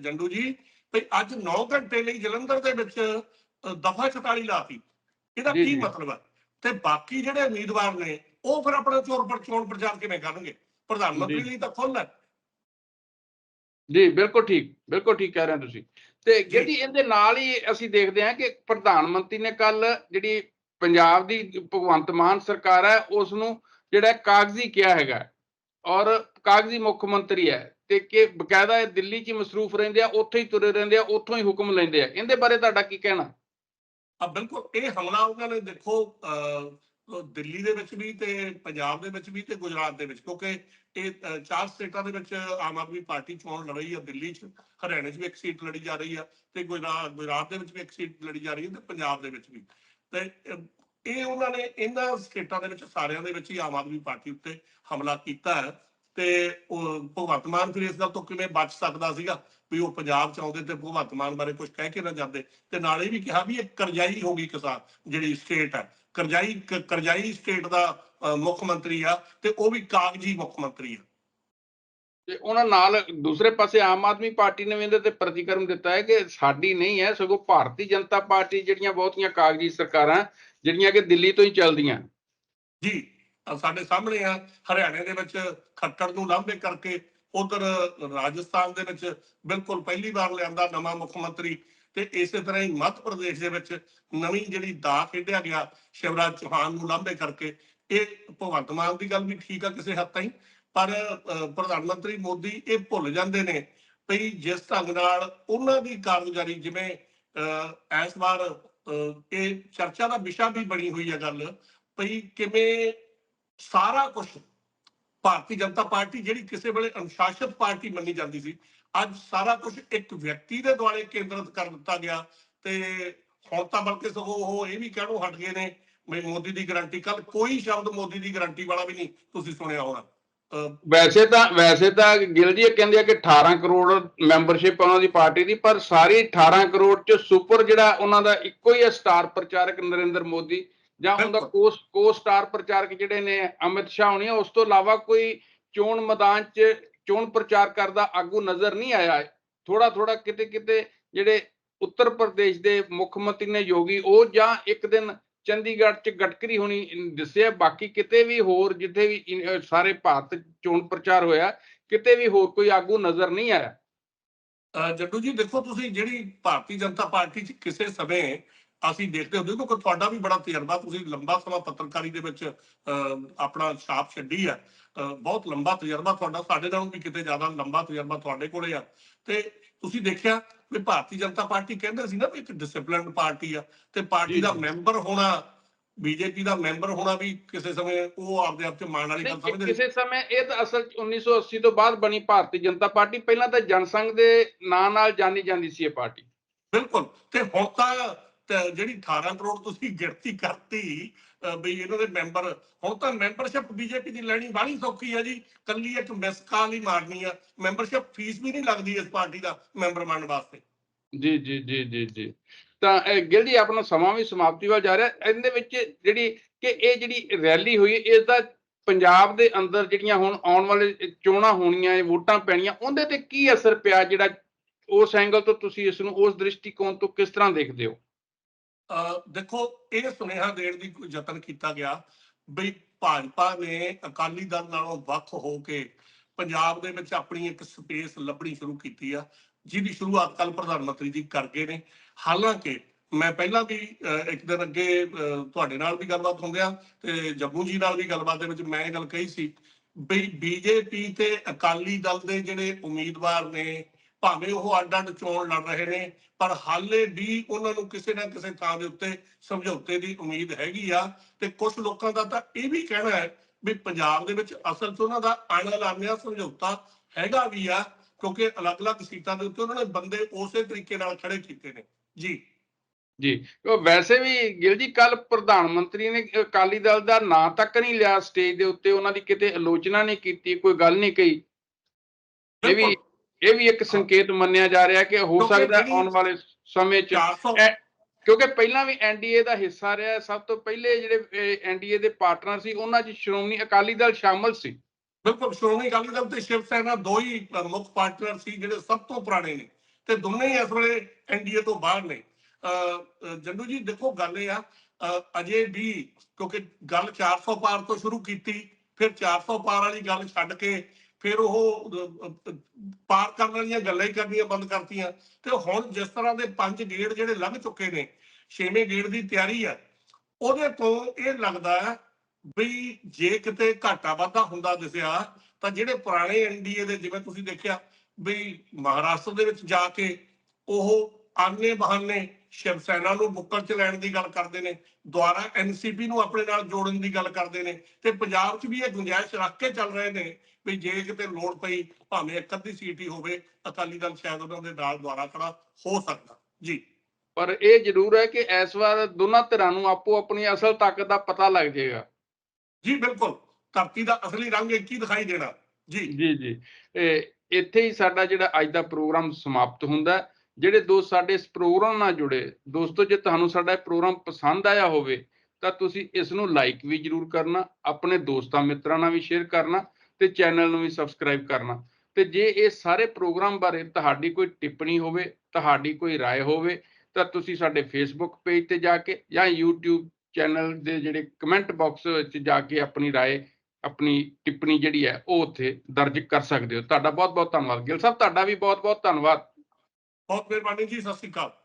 ਜੰਡੂ ਜੀ ਵੀ ਅੱਜ 9 ਘੰਟੇ ਲਈ ਜਲੰਧਰ ਦੇ ਵਿੱਚ ਦਫਾ 44 ਲਾਤੀ। ਇਹਦਾ ਕੀ। ਮਤਲਬ ਹੈ? ਤੇ ਬਾਕੀ ਜਿਹੜੇ ਉਮੀਦਵਾਰ ਨੇ ਉਹ ਫਿਰ ਆਪਣਾ ਚੋਣ ਪਰ ਚੋਣ ਪ੍ਰਚਾਰ ਕਿਵੇਂ ਕਰਨਗੇ? ਪ੍ਰਧਾਨ ਮੰਤਰੀ। ਲਈ ਤਾਂ ਖੁੱਲ੍ਹ ਹੈ। ਜੀ ਬਿਲਕੁਲ ਠੀਕ ਬਿਲਕੁਲ ਠੀਕ ਕਹਿ ਰਹੇ ਹੋ ਤੁਸੀਂ। ਤੇ ਜੀ। ਗਿਲ ਜੀ ਇਹਦੇ ਨਾਲ ਹੀ ਅਸੀਂ ਦੇਖਦੇ ਹਾਂ ਕਿ ਪ੍ਰਧਾਨ ਮੰਤਰੀ ਨੇ ਕੱਲ ਜਿਹੜੀ ਪੰਜਾਬ ਦੀ ਭਗਵੰਤ ਮਾਨ ਸਰਕਾਰ ਹੈ ਉਸ ਨੂੰ ਜਿਹੜਾ ਕਾਗਜ਼ੀ ਕਿਹਾ ਹੈਗਾ ਔਰ ਕਾਗਜ਼ੀ ਮੁੱਖ ਮੰਤਰੀ ਹੈ ਤੇ ਕਿ ਬਕਾਇਦਾ ਇਹ ਦਿੱਲੀ 'ਚ ਮਸਰੂਫ ਰਹਿੰਦੇ ਆ ਉੱਥੇ ਹੀ ਤੁਰੇ ਰਹਿੰਦੇ ਆ ਉੱਥੋਂ ਹੀ ਹੁਕਮ ਲੈਂਦੇ ਆ। ਇਹਦੇ ਬਾਰੇ ਤੁਹਾਡਾ ਕੀ ਕਹਿਣਾ? ਆ ਬਿਲਕੁਲ ਇਹ ਹਮਲਾ ਉਹਨਾਂ ਨੇ ਦੇਖੋ ਦਿੱਲੀ ਦੇ ਵਿੱਚ ਵੀ ਤੇ ਪੰਜਾਬ ਦੇ ਵਿੱਚ ਵੀ ਤੇ ਗੁਜਰਾਤ ਦੇ ਵਿੱਚ, ਕਿਉਂਕਿ ਇਹ ਚਾਰ ਸਟੇਟਾਂ ਦੇ ਵਿੱਚ ਆਮ ਆਦਮੀ ਪਾਰਟੀ ਚੋਣ ਲੜ ਰਹੀ ਹੈ ਦਿੱਲੀ 'ਚ, ਹਰਿਆਣੇ 'ਚ ਵੀ ਇੱਕ ਸੀਟ ਲੜੀ ਜਾ ਰਹੀ ਆ ਤੇ ਗੁਜਰਾਤ ਗੁਜਰਾਤ ਦੇ ਵਿੱਚ ਵੀ ਇੱਕ ਸੀਟ ਲੜੀ ਜਾ ਰਹੀ ਹੈ ਤੇ ਪੰਜਾਬ ਦੇ ਵਿੱਚ ਵੀ। ਤੇ ਇਹ ਉਹਨਾਂ ਨੇ ਇਹਨਾਂ ਸਟੇਟਾਂ ਦੇ ਵਿੱਚ ਸਾਰਿਆਂ ਦੇ ਵਿੱਚ ਹੀ ਆਮ ਆਦਮੀ ਪਾਰਟੀ ਉੱਤੇ ਹਮਲਾ ਕੀਤਾ ਹੈ ਤੇ ਭਗਵੰਤ ਮਾਨ ਫਿਰ ਇਸ ਗੱਲ ਤੋਂ ਕਿਵੇਂ ਬਚ ਸਕਦਾ ਸੀਗਾ ਵੀ ਉਹ ਪੰਜਾਬ ਚ ਆਉਂਦੇ ਤੇ ਭਗਵੰਤ ਮਾਨ ਬਾਰੇ ਕੁਝ ਕਹਿ ਕੇ ਨਾ ਜਾਂਦੇ ਤੇ ਨਾਲੇ ਵੀ ਕਿਹਾ ਵੀ ਇਹ ਕਰਜ਼ਾਈ ਹੋ ਗਈ ਕਿਸਾਨ ਜਿਹੜੀ ਸਟੇਟ ਹੈ। ਕਰਜ਼ਾਈ ਕਰਜ਼ਾਈ ਸਟੇਟ ਦਾ ਮੁੱਖ ਮੰਤਰੀ ਆ ਤੇ ਉਹ ਵੀ ਕਾਗਜ਼ੀ ਮੁੱਖ ਮੰਤਰੀ ਆ। ਤੇ ਉਹਨਾਂ ਨਾਲ ਦੂਸਰੇ ਪਾਸੇ ਆਮ ਆਦਮੀ ਪਾਰਟੀ ਨੇ ਵੀ ਇਹਦੇ ਤੇ ਪ੍ਰਤੀਕਰਮ ਦਿੱਤਾ ਹੈ ਕਿ ਸਾਡੀ ਨਹੀਂ ਹੈ ਸਗੋਂ ਭਾਰਤੀ ਜਨਤਾ ਪਾਰਟੀ ਜਿਹੜੀਆਂ ਬਹੁਤੀਆਂ ਕਾਗਜ਼ੀ ਸਰਕਾਰਾਂ ਜਿਹੜੀਆਂ ਕਿ ਦਿੱਲੀ ਤੋਂ ਹੀ ਚੱਲਦੀਆਂ। ਜੀ ਸਾਡੇ ਸਾਹਮਣੇ ਆ ਹਰਿਆਣੇ ਦੇ ਵਿੱਚ ਖੱਟੜ ਨੂੰ ਲਾਂਭੇ ਕਰਕੇ ਉਧਰ ਰਾਜਸਥਾਨ ਦੇ ਵਿੱਚ ਬਿਲਕੁਲ ਪਹਿਲੀ ਵਾਰ ਲਿਆਂਦਾ ਨਵਾਂ ਮੁੱਖ ਮੰਤਰੀ ਤੇ ਇਸੇ ਤਰ੍ਹਾਂ ਹੀ ਮੱਧ ਪ੍ਰਦੇਸ਼ ਦੇ ਵਿੱਚ ਨਵੀਂ ਜਿਹੜੀ ਦਾ ਖੇਡਿਆ ਗਿਆ ਸ਼ਿਵਰਾਜ ਚੌਹਾਨ ਨੂੰ ਲਾਂਭੇ ਕਰਕੇ ਇਹ ਭਗਵੰਤ ਮਾਨ ਦੀ ਗੱਲ ਵੀ ਠੀਕ ਆ ਕਿਸੇ ਹੱਦ ਤਾਈਂ ਪਰ ਪ੍ਰਧਾਨ ਮੰਤਰੀ ਮੋਦੀ ਇਹ ਭੁੱਲ ਜਾਂਦੇ ਨੇ ਵੀ ਜਿਸ ਢੰਗ ਨਾਲ ਉਹਨਾਂ ਦੀ ਕਾਰਗੁਜ਼ਾਰੀ ਜਿਵੇਂ ਅਹ, ਇਸ ਵਾਰ ਅਹ, ਇਹ ਚਰਚਾ ਦਾ ਵਿਸ਼ਾ ਵੀ ਬਣੀ ਹੋਈ ਹੈ ਗੱਲ ਵੀ ਕਿਵੇਂ ਸਾਰਾ ਕੁਝ ਭਾਰਤੀ ਜਨਤਾ ਪਾਰਟੀ ਜਿਹੜੀ ਕਿਸੇ ਵੇਲੇ ਅਨੁਸ਼ਾਸਿਤ ਪਾਰਟੀ ਮੰਨੀ ਜਾਂਦੀ ਸੀ, ਅੱਜ ਸਾਰਾ ਕੁਝ ਇੱਕ ਵਿਅਕਤੀ ਦੇ ਦੁਆਲੇ ਕੇਂਦਰਿਤ ਕਰ ਦਿੱਤਾ ਗਿਆ ਤੇ ਹੁਣ ਤਾਂ ਬਲਕਿ ਸਗੋਂ ਉਹ ਇਹ ਵੀ ਕਹਿਣੋਂ ਹਟ ਗਏ ਨੇ ਵੀ ਮੋਦੀ ਦੀ ਗਾਰੰਟੀ ਕੱਲ ਕੋਈ ਸ਼ਬਦ ਮੋਦੀ ਦੀ ਗਾਰੰਟੀ ਵਾਲਾ ਵੀ ਨਹੀਂ ਤੁਸੀਂ ਸੁਣਿਆ ਹੋਣਾ। ਵੈਸੇ ਤਾਂ ਵੈਸੇ ਤਾਂ ਗਿਲ ਜੀ ਇਹ ਕਹਿੰਦੇ ਆ ਕਿ 18 ਕਰੋੜ ਮੈਂਬਰਸ਼ਿਪ ਉਹਨਾਂ ਦੀ ਪਾਰਟੀ ਦੀ, ਪਰ ਸਾਰੀ 18 ਕਰੋੜ ਚ ਸੁਪਰ ਜਿਹੜਾ ਉਹਨਾਂ ਦਾ ਇੱਕੋ ਹੀ ਹੈ ਸਟਾਰ ਪ੍ਰਚਾਰਕ ਨਰਿੰਦਰ ਮੋਦੀ ਜਾਂ ਉਹਦਾ ਬਿਲਕੁਲ। ਕੋ ਕੋ ਸਟਾਰ ਪ੍ਰਚਾਰਕ ਜਿਹੜੇ ਨੇ ਅਮਿਤ ਸ਼ਾਹ ਹੋਣੀ ਉਸ ਤੋਂ ਇਲਾਵਾ ਕੋਈ ਚੋਣ ਮੈਦਾਨ 'ਚ ਚੋਣ ਪ੍ਰਚਾਰ ਕਰਦਾ ਆਗੂ ਨਜ਼ਰ ਨਹੀਂ ਆਇਆ ਥੋੜਾ ਥੋੜਾ ਕਿਤੇ ਕਿਤੇ ਜਿਹੜੇ ਉੱਤਰ ਪ੍ਰਦੇਸ਼ ਦੇ ਮੁੱਖ ਮੰਤਰੀ ਨੇ ਯੋਗੀ ਉਹ ਜਾਂ ਇੱਕ ਦਿਨ ਚੰਡੀਗੜ੍ਹ 'ਚ ਗਟਕਰੀ ਹੋਣੀ ਦਿਸਿਆ ਬਾਕੀ ਕਿਤੇ ਵੀ ਹੋਰ ਜਿੱਥੇ ਵੀ ਸਾਰੇ ਭਾਰਤ ਚੋਣ ਪ੍ਰਚਾਰ ਹੋਇਆ ਕਿਤੇ ਵੀ ਹੋਰ ਕੋਈ ਆਗੂ ਨਜ਼ਰ ਨਹੀਂ ਆਇਆ ਜੱਟੂ ਜੀ ਦੇਖੋ ਤੁਸੀਂ ਜਿਹੜੀ ਭਾਰਤੀ ਜਨਤਾ ਪਾਰਟੀ ਚ ਕਿਸੇ ਸਮੇਂ ਅਸੀਂ ਦੇਖਦੇ ਹੁੰਦੇ ਕਿਉਂਕਿ ਤੁਹਾਡਾ ਵੀ ਬੜਾ ਤਜਰਬਾ ਤੁਸੀਂ ਲੰਬਾ ਸਮਾਂ ਪੱਤਰਕਾਰੀ ਦੇ ਵਿੱਚ ਆਪਣਾ ਛਾਪ ਛੱਡੀ ਆ ਬਹੁਤ ਲੰਬਾ ਤਜਰਬਾ ਤੁਹਾਡਾ ਸਾਡੇ ਨਾਲੋਂ ਵੀ ਕਿਤੇ ਜ਼ਿਆਦਾ ਲੰਬਾ ਤਜਰਬਾ ਤੁਹਾਡੇ ਕੋਲੇ ਆ। ਤੇ ਤੁਸੀਂ ਦੇਖਿਆ ਵੀ ਭਾਰਤੀ ਜਨਤਾ ਪਾਰਟੀ ਕਹਿੰਦੇ ਸੀ ਨਾ ਵੀ ਇੱਕ ਡਿਸਪਲਿਨਡ ਪਾਰਟੀ ਆ ਤੇ ਪਾਰਟੀ ਦਾ। ਮੈਂਬਰ ਹੋਣਾ ਬੀਜੇਪੀ ਦਾ ਮੈਂਬਰ ਹੋਣਾ ਵੀ ਕਿਸੇ ਸਮੇਂ ਉਹ ਆਪਦੇ ਆਪ ਚ ਮਾਣ ਵਾਲੀ ਗੱਲ ਸਮਝਦੇ ਸੀ। ਕਿਸੇ ਸਮੇਂ ਇਹ ਤਾਂ ਅਸਲ 'ਚ 1980 ਤੋਂ ਬਾਅਦ ਬਣੀ ਭਾਰਤੀ ਜਨਤਾ ਪਾਰਟੀ ਪਹਿਲਾਂ ਤਾਂ ਜਨਸੰਘ ਦੇ ਨਾਂ ਨਾਲ ਜਾਣੀ ਜਾਂਦੀ ਸੀ ਇਹ ਪਾਰਟੀ। ਬਿਲਕੁਲ ਤੇ ਹੁਣ ਤੇ ਜਿਹੜੀ 18 ਕਰੋੜ ਤੁਸੀਂ ਗਿਣਤੀ ਕਰਤੀ, ਅਹ ਇਹਨਾਂ ਦੇ ਮੈਂਬਰ, ਹੁਣ ਤਾਂ ਮੈਂਬਰਸ਼ਿਪ ਬੀਜੇਪੀ ਦੀ ਲੈਣੀ ਬਾਹਲੀ ਸੌਖੀ ਹੈ ਜੀ ਕੱਲੀ ਇੱਕ ਮਿਸ ਕਾਲ ਹੀ ਮਾਰਨੀ ਆ, ਮੈਂਬਰਸ਼ਿਪ ਫੀਸ ਵੀ ਨਹੀਂ ਲੱਗਦੀ ਇਸ ਪਾਰਟੀ ਦਾ ਮੈਂਬਰ ਬਣਨ ਵਾਸਤੇ। ਜੀ ਜੀ ਜੀ ਜੀ ਜੀ। ਤਾਂ ਗਿਲ ਜੀ ਆਪਣਾ ਸਮਾਂ ਵੀ ਸਮਾਪਤੀ ਵੱਲ ਜਾ ਰਿਹਾ। ਇਹਦੇ ਵਿੱਚ ਜਿਹੜੀ ਕਿ ਇਹ ਜਿਹੜੀ ਰੈਲੀ ਹੋਈ ਇਸ ਦਾ ਪੰਜਾਬ ਦੇ ਅੰਦਰ ਜਿਹੜੀਆਂ ਹੁਣ ਆਉਣ ਵਾਲੇ ਚੋਣਾਂ ਹੋਣੀਆਂ, ਇਹ ਵੋਟਾਂ ਪੈਣੀਆਂ, ਉਹਦੇ ਤੇ ਕੀ ਅਸਰ ਪਿਆ ਜਿਹੜਾ ਉਸ ਐਂਗਲ ਤੋਂ ਤੁਸੀਂ ਇਸ ਨੂੰ, ਉਸ ਦ੍ਰਿਸ਼ਟੀਕੋਣ ਤੋਂ ਕਿਸ ਤਰ੍ਹਾਂ ਦੇਖਦੇ ਹੋ? ਦੇਖੋ ਇਹ ਸੁਨੇਹਾ ਦੇਣ ਦੀ ਯਤਨ ਕੀਤਾ ਗਿਆ ਵੀ ਭਾਜਪਾ ਨੇ ਅਕਾਲੀ ਦਲ ਨਾਲੋਂ ਵੱਖ ਹੋ ਕੇ ਪੰਜਾਬ ਦੇ ਵਿੱਚ ਆਪਣੀ ਇੱਕ ਸਪੇਸ ਲੱਭਣੀ ਸ਼ੁਰੂ ਕੀਤੀ ਆ ਜਿਹਦੀ ਸ਼ੁਰੂਆਤ ਕੱਲ ਪ੍ਰਧਾਨ ਮੰਤਰੀ ਜੀ ਕਰ ਗਏ ਨੇ। ਹਾਲਾਂਕਿ ਮੈਂ ਪਹਿਲਾਂ ਵੀ ਅਹ, ਇੱਕ ਦਿਨ ਅੱਗੇ ਅਹ, ਤੁਹਾਡੇ ਨਾਲ ਵੀ ਗੱਲਬਾਤ ਹੁੰਦਿਆ ਤੇ ਜੱਗੂ ਜੀ ਨਾਲ ਵੀ ਗੱਲਬਾਤ ਦੇ ਵਿੱਚ ਮੈਂ ਇਹ ਗੱਲ ਕਹੀ ਸੀ ਵੀ ਬੀਜੇਪੀ ਤੇ ਅਕਾਲੀ ਦਲ ਦੇ ਜਿਹੜੇ ਉਮੀਦਵਾਰ ਨੇ ਭਾਵੇਂ ਉਹ ਅੱਡ-ਅੱਡ ਚੋਣ ਲੜ ਰਹੇ ਨੇ ਪਰ ਹਾਲੇ ਵੀ ਉਹਨਾਂ ਨੂੰ ਕਿਸੇ ਨਾ ਕਿਸੇ ਥਾਂ ਦੇ ਉੱਤੇ ਸਮਝੌਤੇ ਦੀ ਉਮੀਦ ਹੈਗੀ ਆ। ਤੇ ਕੁਝ ਲੋਕਾਂ ਦਾ ਤਾਂ ਇਹ ਵੀ ਕਹਿਣਾ ਹੈ ਵੀ ਪੰਜਾਬ ਦੇ ਵਿੱਚ ਅਸਲ 'ਚ ਉਹਨਾਂ ਦਾ ਅਣਲਾਮਿਆ ਸਮਝੌਤਾ ਹੈਗਾ ਵੀ ਆ ਕਿਉਂਕਿ ਅਲੱਗ-ਅਲੱਗ ਸੀਟਾਂ ਦੇ ਉੱਤੇ ਉਹਨਾਂ ਨੇ ਬੰਦੇ ਉਸੇ ਤਰੀਕੇ ਨਾਲ ਖੜੇ ਕੀਤੇ ਨੇ। ਜੀ। ਜੀ। ਉਹ ਵੈਸੇ ਵੀ ਗਿਲ ਜੀ ਕੱਲ ਪ੍ਰਧਾਨ ਮੰਤਰੀ ਨੇ ਅਕਾਲੀ ਦਲ ਦਾ ਨਾਂ ਤੱਕ ਨਹੀਂ ਲਿਆ ਸਟੇਜ ਦੇ ਉੱਤੇ ਉਹਨਾਂ ਦੀ ਕਿਤੇ ਆਲੋਚਨਾ ਨਹੀਂ ਕੀਤੀ ਕੋਈ ਗੱਲ ਨਹੀਂ ਕਹੀ। ਇਹ ਵੀ ਇਹ ਵੀ ਇੱਕ ਸੰਕੇਤ ਮੰਨਿਆ ਜਾ ਰਿਹਾ ਕਿ ਹੋ ਸਕਦਾ ਆਉਣ ਵਾਲੇ ਸਮੇਂ 'ਚ 400 ਐ- ਕਿਉਂਕਿ ਪਹਿਲਾਂ ਵੀ ਐਨਡੀਏ ਦਾ ਹਿੱਸਾ ਰਿਹਾ ਹੈ, ਸਭ ਤੋਂ ਪਹਿਲੇ ਜਿਹੜੇ ਐਨਡੀਏ ਦੇ ਪਾਰਟਨਰ ਸੀ ਉਹਨਾਂ 'ਚ ਸ਼੍ਰੋਮਣੀ ਅਕਾਲੀ ਦਲ ਸ਼ਾਮਲ ਸੀ। ਬਿਲਕੁਲ ਸ਼੍ਰੋਮਣੀ ਅਕਾਲੀ ਦਲ ਤੇ ਸ਼ਿਵ ਸੈਨਾ ਦੋ ਹੀ ਅ, ਮੁੱਖ ਪਾਰਟਨਰ ਸੀ ਜਿਹੜੇ ਸਭ ਤੋਂ ਪੁਰਾਣੇ ਨੇ ਤੇ ਦੋਨੇ ਹੀ ਇਸ ਵੇਲੇ ਐਨਡੀਏ ਤੋਂ ਬਾਹਰ ਨੇ। ਜੰਡੂ ਜੀ ਦੇਖੋ ਗੱਲ ਇਹ ਆ ਅਜੇ ਵੀ ਕਿਉਂਕਿ ਗੱਲ 400 ਪਾਰ ਤੋਂ ਸ਼ੁਰੂ ਕੀਤੀ ਫਿਰ 400 ਪਾਰ ਵਾਲੀ ਗੱਲ ਛੱਡ ਕੇ ਫਿਰ ਉਹ ਪਾਰ ਕਰਨ ਵਾਲੀਆਂ ਗੱਲਾਂ ਹੀ ਕਰਨੀਆਂ ਬੰਦ ਕਰਤੀਆਂ। ਤੇ ਹੁਣ ਜਿਸ ਤਰ੍ਹਾਂ ਦੇ ਪੰਜ ਗੇੜ ਜਿਹੜੇ ਲੰਘ ਚੁੱਕੇ ਨੇ, ਛੇਵੇਂ ਗੇੜ ਦੀ ਤਿਆਰੀ ਆ, ਉਹਦੇ ਤੋਂ ਇਹ ਲੱਗਦਾ ਵੀ ਜੇ ਕਿਤੇ ਘਾਟਾ ਵਾਧਾ ਹੁੰਦਾ ਦਿਸਿਆ, ਤਾਂ ਜਿਹੜੇ ਪੁਰਾਣੇ ਐਨਡੀਏ ਦੇ ਜਿਵੇਂ ਤੁਸੀਂ ਦੇਖਿਆ ਵੀ ਮਹਾਰਾਸ਼ਟਰ ਦੇ ਵਿੱਚ ਜਾ ਕੇ ਉਹ ਆਨੇ ਬਹਾਨੇ ਸ਼ਿਵ ਸੈਨਾ ਨੂੰ ਬੁੱਕਰ ਚ ਲੈਣ ਦੀ ਗੱਲ ਕਰਦੇ ਨੇ, ਦੁਆਰਾ ਐਨਸੀਪੀ ਨੂੰ ਆਪਣੇ ਨਾਲ ਜੋੜਨ ਦੀ ਗੱਲ ਕਰਦੇ ਨੇ, ਤੇ ਪੰਜਾਬ 'ਚ ਵੀ ਇਹ ਗੁੰਜਾਇਸ਼ ਰੱਖ ਕੇ ਚੱਲ ਰਹੇ ਨੇ ਵੀ ਜੇ ਕਿਤੇ ਲੋੜ ਪਈ ਭਾਵੇਂ ਇੱਕ ਅੱਧੀ ਸੀਟ ਹੀ ਹੋਵੇ ਅਕਾਲੀ ਦਲ ਸ਼ਾਇਦ ਉਹਨਾਂ ਦੇ ਨਾਲ ਦੁਆਰਾ ਖੜਾ ਹੋ ਸਕਦਾ। ਜੀ। ਪਰ ਇਹ ਜ਼ਰੂਰ ਹੈ ਕਿ ਇਸ ਵਾਰ ਦੋਨਾਂ ਧਿਰਾਂ ਨੂੰ ਆਪੋ ਆਪਣੀ ਅਸਲ ਤਾਕਤ ਦਾ ਪਤਾ ਲੱਗ ਜਾਏਗਾ। ਜੀ ਬਿਲਕੁਲ। ਧਰਤੀ ਦਾ ਅਸਲੀ ਰੰਗ ਇੱਕ ਹੀ ਦਿਖਾਈ ਦੇਣਾ। ਜੀ। ਜੀ ਜੀ। ਇਹ ਇੱਥੇ ਹੀ ਸਾਡਾ ਜਿਹੜਾ ਅੱਜ ਦਾ ਪ੍ਰੋਗਰਾਮ ਸਮਾਪਤ ਹੁੰਦਾ। ਜਿਹੜੇ ਦੋਸਤ ਸਾਡੇ ਇਸ ਪ੍ਰੋਗਰਾਮ ਨਾਲ ਜੁੜੇ ਦੋਸਤੋ ਜੇ ਤੁਹਾਨੂੰ ਸਾਡਾ ਇਹ ਪ੍ਰੋਗਰਾਮ ਪਸੰਦ ਆਇਆ ਹੋਵੇ ਤਾਂ ਤੁਸੀਂ ਇਸ ਨੂੰ ਲਾਈਕ ਵੀ ਜਰੂਰ ਕਰਨਾ ਆਪਣੇ ਦੋਸਤਾਂ ਮਿੱਤਰਾਂ ਨਾਲ ਵੀ ਸ਼ੇਅਰ ਕਰਨਾ ਤੇ ਚੈਨਲ ਨੂੰ ਵੀ ਸਬਸਕ੍ਰਾਈਬ ਕਰਨਾ ਤੇ ਜੇ ਇਹ ਸਾਰੇ ਪ੍ਰੋਗਰਾਮ ਬਾਰੇ ਤੁਹਾਡੀ ਕੋਈ ਟਿੱਪਣੀ ਹੋਵੇ ਤੁਹਾਡੀ ਕੋਈ رائے ਹੋਵੇ ਤਾਂ ਤੁਸੀਂ ਸਾਡੇ ਫੇਸਬੁੱਕ ਪੇਜ ਤੇ ਜਾ ਕੇ ਜਾਂ YouTube ਚੈਨਲ ਦੇ ਜਿਹੜੇ ਕਮੈਂਟ ਬਾਕਸ ਵਿੱਚ ਜਾ ਕੇ ਆਪਣੀ رائے ਆਪਣੀ ਟਿੱਪਣੀ ਜਿਹੜੀ ਹੈ ਉਹ ਉੱਥੇ ਦਰਜ ਕਰ ਸਕਦੇ ਹੋ ਤੁਹਾਡਾ ਬਹੁਤ ਬਹੁਤ ਧੰਨਵਾਦ ਗਿਲ ਸਾਹਿਬ ਤੁਹਾਡਾ ਵੀ ਬਹੁਤ ਬਹੁਤ ਧੰਨਵਾਦ ਬਹੁਤ ਮਿਹਰਬਾਨੀ ਜੀ ਸਤਿ ਸ਼੍ਰੀ ਅਕਾਲ